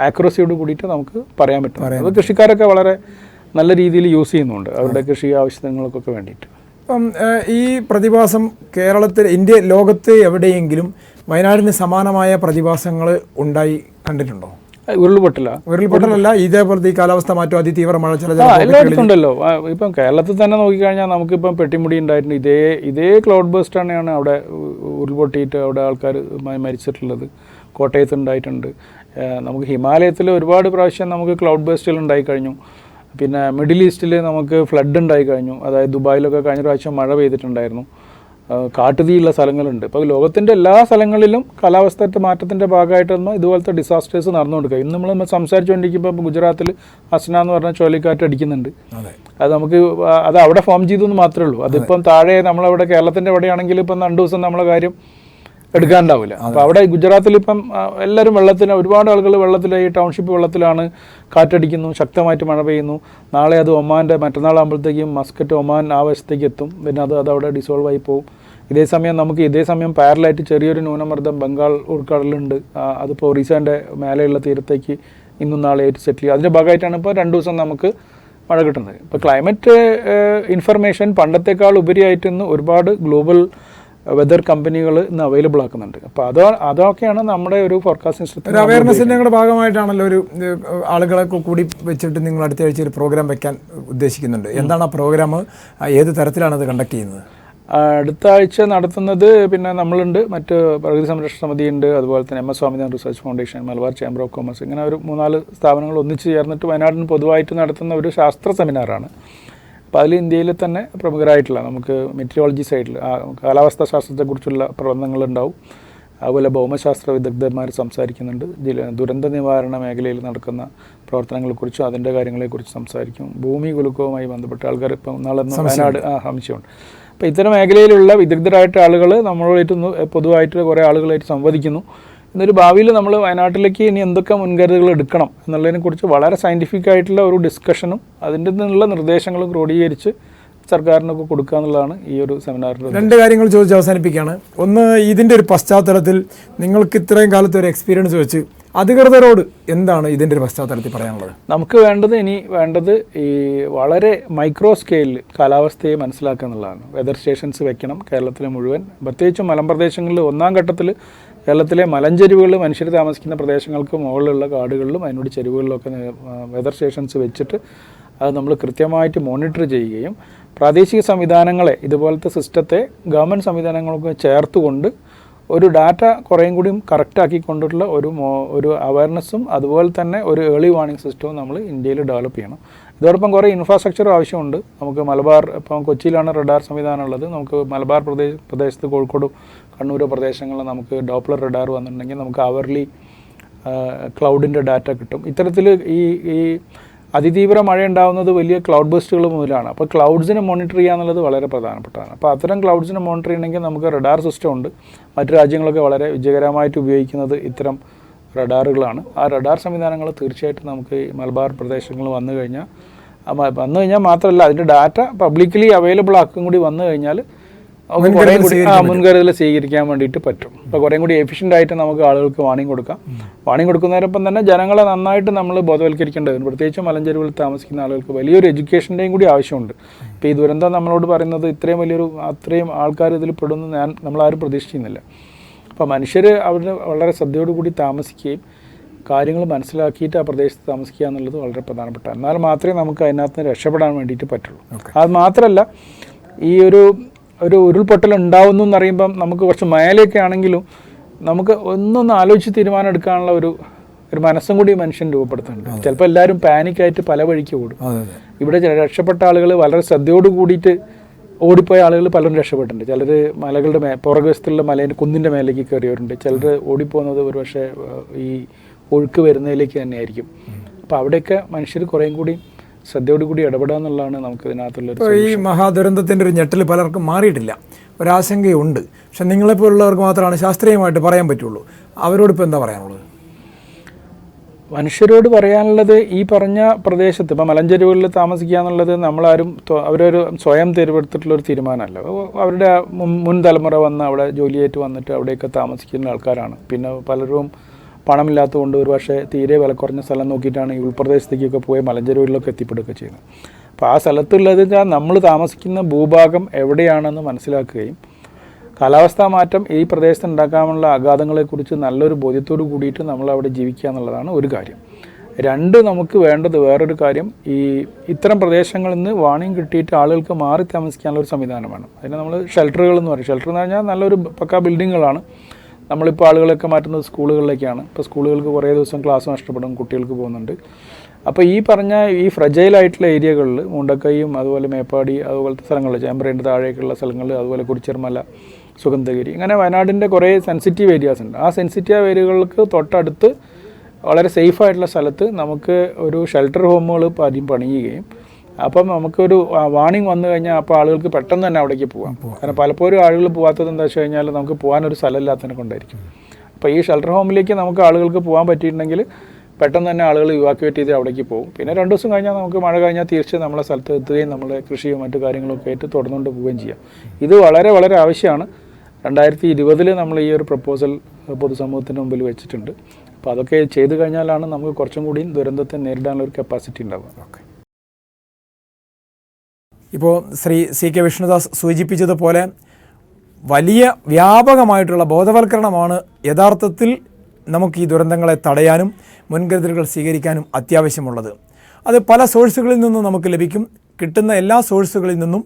ആക്യുറസിയോട് കൂടിയിട്ട് നമുക്ക് പറയാൻ പറ്റും. അത് കൃഷിക്കാരൊക്കെ വളരെ നല്ല രീതിയിൽ യൂസ് ചെയ്യുന്നുണ്ട്. അവരുടെ കൃഷി ആവശ്യങ്ങൾക്കൊക്കെ വേണ്ടിയിട്ട്. അപ്പം ഈ പ്രതിഭാസം കേരളത്തിൽ ഇന്ത്യ ലോകത്ത് എവിടെയെങ്കിലും വയനാടിന് സമാനമായ പ്രതിഭാസങ്ങൾ ഉണ്ടായി കണ്ടിട്ടുണ്ടോ? ഉരുൾപൊട്ടില്ല ഉരുൾപൊട്ടലല്ല ഇതേപോലത്തെ ഈ കാലാവസ്ഥ മാറ്റം അതിതീവ്ര മഴ ചില എല്ലായിടത്തും ഉണ്ടല്ലോ ഇപ്പം കേരളത്തിൽ തന്നെ നോക്കിക്കഴിഞ്ഞാൽ നമുക്കിപ്പം പെട്ടിമുടി ഉണ്ടായിട്ടുണ്ട് ഇതേ ഇതേ ക്ലൗഡ് ബേസ്റ്റ് തന്നെയാണ് അവിടെ ഉരുൾപൊട്ടിയിട്ട് അവിടെ ആൾക്കാർ മരിച്ചിട്ടുള്ളത്. കോട്ടയത്ത് ഉണ്ടായിട്ടുണ്ട്. നമുക്ക് ഹിമാലയത്തിൽ ഒരുപാട് പ്രാവശ്യം നമുക്ക് ക്ലൗഡ് ബേസ്റ്റുകൾ ഉണ്ടായി കഴിഞ്ഞു. പിന്നെ മിഡിൽ ഈസ്റ്റിൽ നമുക്ക് ഫ്ലഡ് ഉണ്ടായി കഴിഞ്ഞു. അതായത് ദുബായിലൊക്കെ കഴിഞ്ഞ പ്രാവശ്യം മഴ പെയ്തിട്ടുണ്ടായിരുന്നു. കാട്ടുതീയുള്ള സ്ഥലങ്ങളുണ്ട്. ഇപ്പോൾ ലോകത്തിന്റെ എല്ലാ സ്ഥലങ്ങളിലും കാലാവസ്ഥ മാറ്റത്തിന്റെ ഭാഗമായിട്ടൊന്നും ഇതുപോലത്തെ ഡിസാസ്റ്റേഴ്സ് നടന്നുകൊടുക്കുക ഇന്ന് നമ്മൾ സംസാരിച്ചുകൊണ്ടിരിക്കുമ്പോൾ ഗുജറാത്തിൽ അസ്ന എന്ന് പറഞ്ഞ ചുഴലിക്കാറ്റ് അടിക്കുന്നുണ്ട്. അതെ. നമുക്ക് അത് അവിടെ ഫോം ചെയ്തു എന്ന് മാത്രമേ ഉള്ളൂ. അതിപ്പം താഴെ നമ്മളവിടെ കേരളത്തിന്റെ എവിടെയാണെങ്കിൽ ഇപ്പം രണ്ട് ദിവസം നമ്മളെ കാര്യം എടുക്കാണ്ടാവില്ല. അപ്പോൾ അവിടെ ഗുജറാത്തിൽ ഇപ്പം എല്ലാവരും വെള്ളത്തിന് ഒരുപാട് ആളുകൾ വെള്ളത്തിൽ ഈ ടൗൺഷിപ്പ് വെള്ളത്തിലാണ് കാറ്റടിക്കുന്നു ശക്തമായിട്ട് മഴ പെയ്യുന്നു. നാളെ അത് ഒമാന്റെ മറ്റന്നാളാകുമ്പോഴത്തേക്കും മസ്കറ്റ് ഒമാൻ ആ വശത്തേക്ക് എത്തും. പിന്നെ അത് അത് അവിടെ ഡിസോൾവ് ആയി പോകും ഇതേ സമയം നമുക്ക് ഇതേ സമയം പാരലായിട്ട് ചെറിയൊരു ന്യൂനമർദ്ദം ബംഗാൾ ഉൾക്കടലുണ്ട് അതിപ്പോൾ ഒറീസേന്റെ മേലെയുള്ള തീരത്തേക്ക് ഇന്നും നാളെ ആയിട്ട് സെറ്റിൽ ചെയ്യും. അതിന്റെ ഭാഗമായിട്ടാണ് ഇപ്പോൾ രണ്ട് ദിവസം നമുക്ക് മഴ കിട്ടുന്നത്. ഇപ്പോൾ ക്ലൈമറ്റ് ഇൻഫർമേഷൻ പണ്ടത്തേക്കാൾ ഉപരിയായിട്ട് ഇന്ന് ഒരുപാട് ഗ്ലോബൽ വെതർ കമ്പനികൾ ഇന്ന് അവൈലബിൾ ആക്കുന്നുണ്ട്. അപ്പോൾ അതോ അതൊക്കെയാണ് നമ്മുടെ ഒരു ഫോർകാസ്റ്റിംഗ് സിസ്റ്റം അവയർനെസ്സിന്റെ കൂടെ ഭാഗമായിട്ടാണല്ലോ ഒരു ആളുകളെ കൂടി വെച്ചിട്ട് നിങ്ങൾ അടുത്ത ആഴ്ച ഒരു പ്രോഗ്രാം വെക്കാൻ ഉദ്ദേശിക്കുന്നുണ്ട്. എന്താണ് ആ പ്രോഗ്രാം ഏത് തരത്തിലാണ് അത് കണ്ടക്ട് ചെയ്യുന്നത്? അടുത്ത ആഴ്ച നടത്തുന്നത് പിന്നെ നമ്മളുണ്ട്. മറ്റ് പ്രകൃതി സംരക്ഷണ സമിതി ഉണ്ട് അതുപോലെ തന്നെ M S Swaminathan research foundation Malabar chamber of commerce ഇങ്ങനെ ഒരു മൂന്നാൽ സ്ഥാപനങ്ങൾ ഒന്നിച്ച് ചേർന്നിട്ട് വയനാടിന് പൊതുവായിട്ട് നടത്തുന്ന ഒരു ശാസ്ത്ര സെമിനാറാണ്. അപ്പോൾ അതിൽ ഇന്ത്യയിൽ തന്നെ പ്രമുഖരായിട്ടുള്ള നമുക്ക് മെറ്റീരിയോളജി സൈഡിൽ കാലാവസ്ഥാ ശാസ്ത്രത്തെക്കുറിച്ചുള്ള പ്രബന്ധങ്ങളുണ്ടാവും. അതുപോലെ ഭൗമശാസ്ത്ര വിദഗ്ധന്മാർ സംസാരിക്കുന്നുണ്ട്. ദുരന്ത നിവാരണ മേഖലയിൽ നടക്കുന്ന പ്രവർത്തനങ്ങളെക്കുറിച്ചും അതിന്റെ കാര്യങ്ങളെക്കുറിച്ച് സംസാരിക്കും. ഭൂമി കുലുക്കവുമായി ബന്ധപ്പെട്ട ആൾക്കാർ ഇപ്പം നാളെ വയനാട് ആ സംശയമുണ്ട്. അപ്പോൾ ഇത്തരം മേഖലയിലുള്ള വിദഗ്ധരായിട്ട് ആളുകൾ നമ്മളായിട്ട് പൊതുവായിട്ട് കുറേ ആളുകളായിട്ട് സംവദിക്കുന്നു. എന്നൊരു ഭാവിയിൽ നമ്മൾ വയനാട്ടിലേക്ക് ഇനി എന്തൊക്കെ മുൻകരുതലുകൾ എടുക്കണം എന്നുള്ളതിനെക്കുറിച്ച് വളരെ സയന്റിഫിക് ആയിട്ടുള്ള ഒരു ഡിസ്കഷനും അതിന്റെ നിന്നുള്ള നിർദ്ദേശങ്ങളും ക്രോഡീകരിച്ച് സർക്കാരിനൊക്കെ കൊടുക്കുക എന്നുള്ളതാണ് ഈ ഒരു സെമിനാറിന്റെ രണ്ട് കാര്യങ്ങൾ ചോദിച്ച് അവസാനിപ്പിക്കുകയാണ്. ഒന്ന് ഇതിന്റെ ഒരു പശ്ചാത്തലത്തിൽ നിങ്ങൾക്ക് ഇത്രയും കാലത്തെ ഒരു എക്സ്പീരിയൻസ് വെച്ച് അധികൃതരോട് എന്താണ് ഇതിന്റെ ഒരു പശ്ചാത്തലത്തിൽ പറയാനുള്ളത്? നമുക്ക് വേണ്ടത് ഇനി വേണ്ടത് ഈ വളരെ മൈക്രോ സ്കെയിലിൽ കാലാവസ്ഥയെ മനസ്സിലാക്കുക എന്നുള്ളതാണ്. വെതർ സ്റ്റേഷൻസ് വെക്കണം കേരളത്തിലെ മുഴുവൻ. പ്രത്യേകിച്ചും മലമ്പ്രദേശങ്ങളിൽ ഒന്നാം ഘട്ടത്തിൽ കേരളത്തിലെ മലഞ്ചെരുവുകൾ മനുഷ്യർ താമസിക്കുന്ന പ്രദേശങ്ങൾക്ക് മുകളിലുള്ള കാടുകളിലും അതിനോട് ചെരുവുകളിലൊക്കെ വെതർ സ്റ്റേഷൻസ് വെച്ചിട്ട് അത് നമ്മൾ കൃത്യമായിട്ട് മോണിറ്റർ ചെയ്യുകയും പ്രാദേശിക സംവിധാനങ്ങളെ ഇതുപോലത്തെ സിസ്റ്റത്തെ ഗവൺമെന്റ് സംവിധാനങ്ങളൊക്കെ ചേർത്തുകൊണ്ട് ഒരു ഡാറ്റ കുറേയും കൂടിയും കറക്റ്റാക്കിക്കൊണ്ടുള്ള ഒരു ഒരു അവയർനെസ്സും അതുപോലെ തന്നെ ഒരു ഏർലി വാർണിംഗ് സിസ്റ്റവും നമ്മൾ ഇന്ത്യയിൽ ഡെവലപ്പ് ചെയ്യണം. ഇതോടൊപ്പം കുറേ ഇൻഫ്രാസ്ട്രക്ചർ ആവശ്യമുണ്ട്. നമുക്ക് മലബാർ ഇപ്പം കൊച്ചിയിലാണ് റഡാർ സംവിധാനം ഉള്ളത്. നമുക്ക് മലബാർ പ്രദേശ പ്രദേശത്ത് കോഴിക്കോട് കണ്ണൂർ പ്രദേശങ്ങളിൽ നമുക്ക് ഡോപ്ലർ റഡാർ വന്നിട്ടുണ്ടെങ്കിൽ നമുക്ക് അവർലി ക്ലൗഡിന്റെ ഡാറ്റ കിട്ടും. ഇത്തരത്തിൽ ഈ ഈ അതിതീവ്ര മഴ ഉണ്ടാകുന്നത് വലിയ ക്ലൗഡ് ബസ്റ്റുകൾ മുതലാണ്. അപ്പോൾ ക്ലൗഡ്സിനെ മോണിറ്റർ ചെയ്യുക എന്നുള്ളത് വളരെ പ്രധാനപ്പെട്ടതാണ്. അപ്പോൾ അത്തരം ക്ലൗഡ്സിനെ മോണിറ്റർ ചെയ്യണമെങ്കിൽ നമുക്ക് റഡാർ സിസ്റ്റം ഉണ്ട്. മറ്റു രാജ്യങ്ങളൊക്കെ വളരെ വിജയകരമായിട്ട് ഉപയോഗിക്കുന്നത് ഇത്തരം റഡാറുകളാണ് ആ റഡാർ സംവിധാനങ്ങൾ തീർച്ചയായിട്ടും നമുക്ക് മലബാർ പ്രദേശങ്ങൾ വന്നു കഴിഞ്ഞാൽ വന്നു കഴിഞ്ഞാൽ മാത്രമല്ല അതിന്റെ ഡാറ്റ പബ്ലിക്കലി അവൈലബിൾ ആക്കും കൂടി വന്നു കഴിഞ്ഞാൽ മുൻകരുതൽ സ്വീകരിക്കാൻ വേണ്ടിയിട്ട് പറ്റും. അപ്പോൾ കുറേ കൂടി എഫിഷ്യന്റ് ആയിട്ട് നമുക്ക് ആളുകൾക്ക് വാണിംഗ് കൊടുക്കാം. വാണിംഗ് കൊടുക്കുന്നതിനൊപ്പം തന്നെ ജനങ്ങളെ നന്നായിട്ട് നമ്മൾ ബോധവൽക്കരിക്കേണ്ടതുണ്ട്. പ്രത്യേകിച്ച് മലഞ്ചെരുവിൽ താമസിക്കുന്ന ആളുകൾക്ക് വലിയൊരു എഡ്യൂക്കേഷന്റെയും കൂടി ആവശ്യമുണ്ട്. ഇപ്പോൾ ഈ ദുരന്തം നമ്മളോട് പറയുന്നത് ഇത്രയും വലിയൊരു അത്രയും ആൾക്കാർ ഇതിൽ പെടുന്നു ഞാൻ നമ്മളാരും പ്രതീക്ഷിക്കുന്നില്ല. അപ്പോൾ മനുഷ്യർ അവിടെ വളരെ ശ്രദ്ധയോടുകൂടി താമസിക്കുകയും കാര്യങ്ങൾ മനസ്സിലാക്കിയിട്ട് ആ പ്രദേശത്ത് താമസിക്കുക എന്നുള്ളത് വളരെ പ്രധാനപ്പെട്ട. എന്നാൽ മാത്രമേ നമുക്ക് അതിനകത്ത് രക്ഷപ്പെടാൻ വേണ്ടിയിട്ട് പറ്റുള്ളൂ. അത് മാത്രമല്ല ഈ ഒരു ഒരു ഉരുൾപൊട്ടൽ ഉണ്ടാവുന്നു എന്നറിയുമ്പം നമുക്ക് കുറച്ച് മേലെയൊക്കെ ആണെങ്കിലും നമുക്ക് ഒന്നൊന്ന് ആലോചിച്ച് തീരുമാനം എടുക്കാനുള്ള ഒരു ഒരു മനസ്സും കൂടി മനുഷ്യൻ രൂപപ്പെടുത്തുന്നുണ്ട്. ചിലപ്പോൾ എല്ലാവരും പാനിക്കായിട്ട് പല വഴിക്ക് ഓടും. ഇവിടെ ചില രക്ഷപ്പെട്ട ആളുകൾ വളരെ ശ്രദ്ധയോട് കൂടിയിട്ട് ഓടിപ്പോയ ആളുകൾ പലരും രക്ഷപ്പെട്ടിട്ടുണ്ട്. ചിലർ മലകളുടെ മേ പുറകുവശത്തുള്ള മലേന്റെ കുന്നിന്റെ മേലേക്ക് കയറിയവരുണ്ട്. ചിലർ ഓടിപ്പോകുന്നത് ഒരു പക്ഷേ ഈ ഒഴുക്ക് വരുന്നതിലേക്ക് തന്നെയായിരിക്കും. അപ്പോൾ അവിടെയൊക്കെ മനുഷ്യർ കുറേയും കൂടി ശ്രദ്ധയോട് കൂടി ഇടപെടുക എന്നുള്ളതാണ് നമുക്ക് ഇതിനകത്തുള്ള ഇപ്പോൾ ഈ മഹാദുരന്തത്തിന്റെ ഒരു ഞെട്ടൽ പലർക്കും മാറിയിട്ടില്ല. ഒരാശങ്കയുണ്ട്. പക്ഷെ നിങ്ങളെപ്പോലുള്ളവർക്ക് മാത്രമാണ് ശാസ്ത്രീയമായിട്ട് പറയാൻ പറ്റുള്ളൂ. അവരോട് ഇപ്പോൾ എന്താ പറയാനുള്ളത്? മനുഷ്യരോട് പറയാനുള്ളത് ഈ പറഞ്ഞ പ്രദേശത്ത് ഇപ്പം മലഞ്ചെരുവുകളിൽ താമസിക്കുക എന്നുള്ളത് നമ്മളാരും അവരൊരു സ്വയം തിരുവെടുത്തിട്ടുള്ള ഒരു തീരുമാനമല്ല. അവ- അവരുടെ മുൻ മുൻ തലമുറ വന്ന് അവിടെ ജോലിയേറ്റ് വന്നിട്ട് അവിടെയൊക്കെ താമസിക്കുന്ന ആൾക്കാരാണ്. പിന്നെ പലരും പണമില്ലാത്തതുകൊണ്ട് ഒരു പക്ഷേ തീരെ വില കുറഞ്ഞ സ്ഥലം നോക്കിയിട്ടാണ് ഈ ഉൾപ്രദേശത്തേക്കൊക്കെ പോയി മലഞ്ചെരുവിലൊക്കെ എത്തിപ്പെടുകയൊക്കെ ചെയ്യുന്നത് അപ്പോൾ ആ സ്ഥലത്തുള്ളത് നമ്മൾ താമസിക്കുന്ന ഭൂഭാഗം എവിടെയാണെന്ന് മനസ്സിലാക്കുകയും കാലാവസ്ഥാ മാറ്റം ഈ പ്രദേശത്ത് ഉണ്ടാക്കാനുള്ള ആഘാതങ്ങളെക്കുറിച്ച് നല്ലൊരു ബോധ്യത്തോട് കൂടിയിട്ട് നമ്മൾ അവിടെ ജീവിക്കുക എന്നുള്ളതാണ് ഒരു കാര്യം. രണ്ട് നമുക്ക് വേണ്ടത് വേറൊരു കാര്യം. ഈ ഇത്തരം പ്രദേശങ്ങളിൽ നിന്ന് വാണിംഗ് കിട്ടിയിട്ട് ആളുകൾക്ക് മാറി താമസിക്കാനുള്ള ഒരു സംവിധാനമാണ്. അതിന് നമ്മൾ ഷെൽട്ടറുകൾ എന്ന് പറയും. ഷെൽട്ടർ എന്ന് പറഞ്ഞാൽ നല്ലൊരു പക്കാ ബിൽഡിങ്ങുകളാണ്. നമ്മളിപ്പോൾ ആളുകളൊക്കെ മാറ്റുന്നത് സ്കൂളുകളിലേക്കാണ്. ഇപ്പോൾ സ്കൂളുകൾക്ക് കുറേ ദിവസം ക്ലാസ് നഷ്ടപ്പെടും കുട്ടികൾക്ക് പോകുന്നുണ്ട്. അപ്പോൾ ഈ പറഞ്ഞ ഈ ഫ്രജൈൽ ആയിട്ടുള്ള ഏരിയകളിൽ മുണ്ടക്കൈയും അതുപോലെ മേപ്പാടി അതുപോലത്തെ സ്ഥലങ്ങളിൽ ചേമ്പറേന്റെ താഴേക്കുള്ള സ്ഥലങ്ങൾ അതുപോലെ കുറിച്ചിർമല സുഗന്ധഗിരി ഇങ്ങനെ വയനാടിന്റെ കുറേ സെൻസിറ്റീവ് ഏരിയാസ് ഉണ്ട്. ആ സെൻസിറ്റീവ് ഏരിയകൾക്ക് തൊട്ടടുത്ത് വളരെ സേഫ് ആയിട്ടുള്ള സ്ഥലത്ത് നമുക്ക് ഒരു ഷെൽട്ടർ ഹോമുകൾ ആദ്യം പണിയുകയും അപ്പം നമുക്കൊരു വാണിംഗ് വന്നു കഴിഞ്ഞാൽ അപ്പോൾ ആളുകൾക്ക് പെട്ടെന്ന് തന്നെ അവിടേക്ക് പോകാം കാരണം പലപ്പോഴും ആളുകൾ പോകാത്തത് എന്താ വെച്ച് കഴിഞ്ഞാൽ നമുക്ക് പോകാനൊരു സ്ഥലമില്ലാത്തതിനെ കൊണ്ടായിരിക്കും. അപ്പോൾ ഈ ഷെൽട്ടർ ഹോമിലേക്ക് നമുക്ക് ആളുകൾക്ക് പോകാൻ പറ്റിയിട്ടുണ്ടെങ്കിൽ പെട്ടെന്ന് തന്നെ ആളുകൾ ഇവാക്യുവേറ്റ് ചെയ്ത് അവിടേക്ക് പോകും. പിന്നെ രണ്ട് ദിവസം കഴിഞ്ഞാൽ നമുക്ക് മഴ കഴിഞ്ഞാൽ തിരിച്ച് നമ്മളെ സ്ഥലത്ത് എത്തുകയും നമ്മളെ കൃഷിയും മറ്റു കാര്യങ്ങളൊക്കെ ആയിട്ട് തുടർന്നുകൊണ്ട് പോവുകയും ചെയ്യാം. ഇത് വളരെ വളരെ ആവശ്യമാണ്. രണ്ടായിരത്തി ഇരുപതിൽ നമ്മൾ ഈ ഒരു പ്രപ്പോസൽ പൊതുസമൂഹത്തിന് മുമ്പിൽ വെച്ചിട്ടുണ്ട്. അപ്പോൾ അതൊക്കെ ചെയ്തു കഴിഞ്ഞാലാണ് നമുക്ക് കുറച്ചും കൂടി ദുരന്തത്തെ നേരിടാനുള്ള ഒരു കപ്പാസിറ്റി ഉണ്ടാവുക. ഓക്കെ. ഇപ്പോൾ ശ്രീ സി കെ വിഷ്ണുദാസ് സൂചിപ്പിച്ചതുപോലെ വലിയ വ്യാപകമായിട്ടുള്ള ബോധവൽക്കരണമാണ് യഥാർത്ഥത്തിൽ നമുക്ക് ഈ ദുരന്തങ്ങളെ തടയാനും മുൻകരുതലുകൾ സ്വീകരിക്കാനും അത്യാവശ്യമുള്ളത്. അത് പല സോഴ്സുകളിൽ നിന്നും നമുക്ക് ലഭിക്കും. കിട്ടുന്ന എല്ലാ സോഴ്സുകളിൽ നിന്നും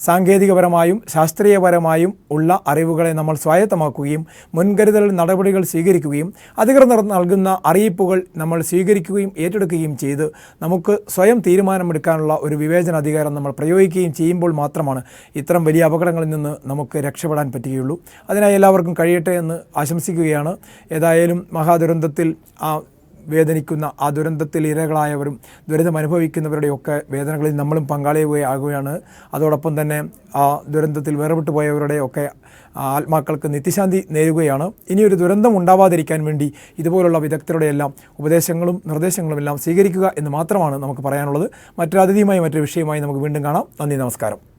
സാങ്കേതികപരമായും ശാസ്ത്രീയപരമായും ഉള്ള അറിവുകളെ നമ്മൾ സ്വായത്തമാക്കുകയും മുൻകരുതൽ നടപടികൾ സ്വീകരിക്കുകയും അധികൃതർ നൽകുന്ന അറിയിപ്പുകൾ നമ്മൾ സ്വീകരിക്കുകയും ഏറ്റെടുക്കുകയും ചെയ്ത് നമുക്ക് സ്വയം തീരുമാനമെടുക്കാനുള്ള ഒരു വിവേചന അധികാരം നമ്മൾ പ്രയോഗിക്കുകയും ചെയ്യുമ്പോൾ മാത്രമാണ് ഇത്തരം വലിയ അപകടങ്ങളിൽ നിന്ന് നമുക്ക് രക്ഷപ്പെടാൻ പറ്റുകയുള്ളൂ. അതിനായി എല്ലാവർക്കും കഴിയട്ടെ എന്ന് ആശംസിക്കുകയാണ്. ഏതായാലും മഹാദുരന്തത്തിൽ ആ വേദനിക്കുന്ന ആ ദുരന്തത്തിൽ ഇരകളായവരും ദുരന്തം അനുഭവിക്കുന്നവരുടെയൊക്കെ വേദനകളിൽ നമ്മളും പങ്കാളിയാകുകയാണ് അതോടൊപ്പം തന്നെ ആ ദുരന്തത്തിൽ വേർപെട്ടു പോയവരുടെയൊക്കെ ആത്മാക്കൾക്ക് നിത്യശാന്തി നേരുകയാണ്. ഇനിയൊരു ദുരന്തം ഉണ്ടാവാതിരിക്കാൻ വേണ്ടി ഇതുപോലുള്ള വിദഗ്ധരുടെ എല്ലാം ഉപദേശങ്ങളും നിർദ്ദേശങ്ങളും എല്ലാം സ്വീകരിക്കുക എന്ന് മാത്രമാണ് നമുക്ക് പറയാനുള്ളത്. മറ്റൊരു അതിഥിയുമായി മറ്റൊരു വിഷയമായി നമുക്ക് വീണ്ടും കാണാം. നന്ദി നമസ്കാരം.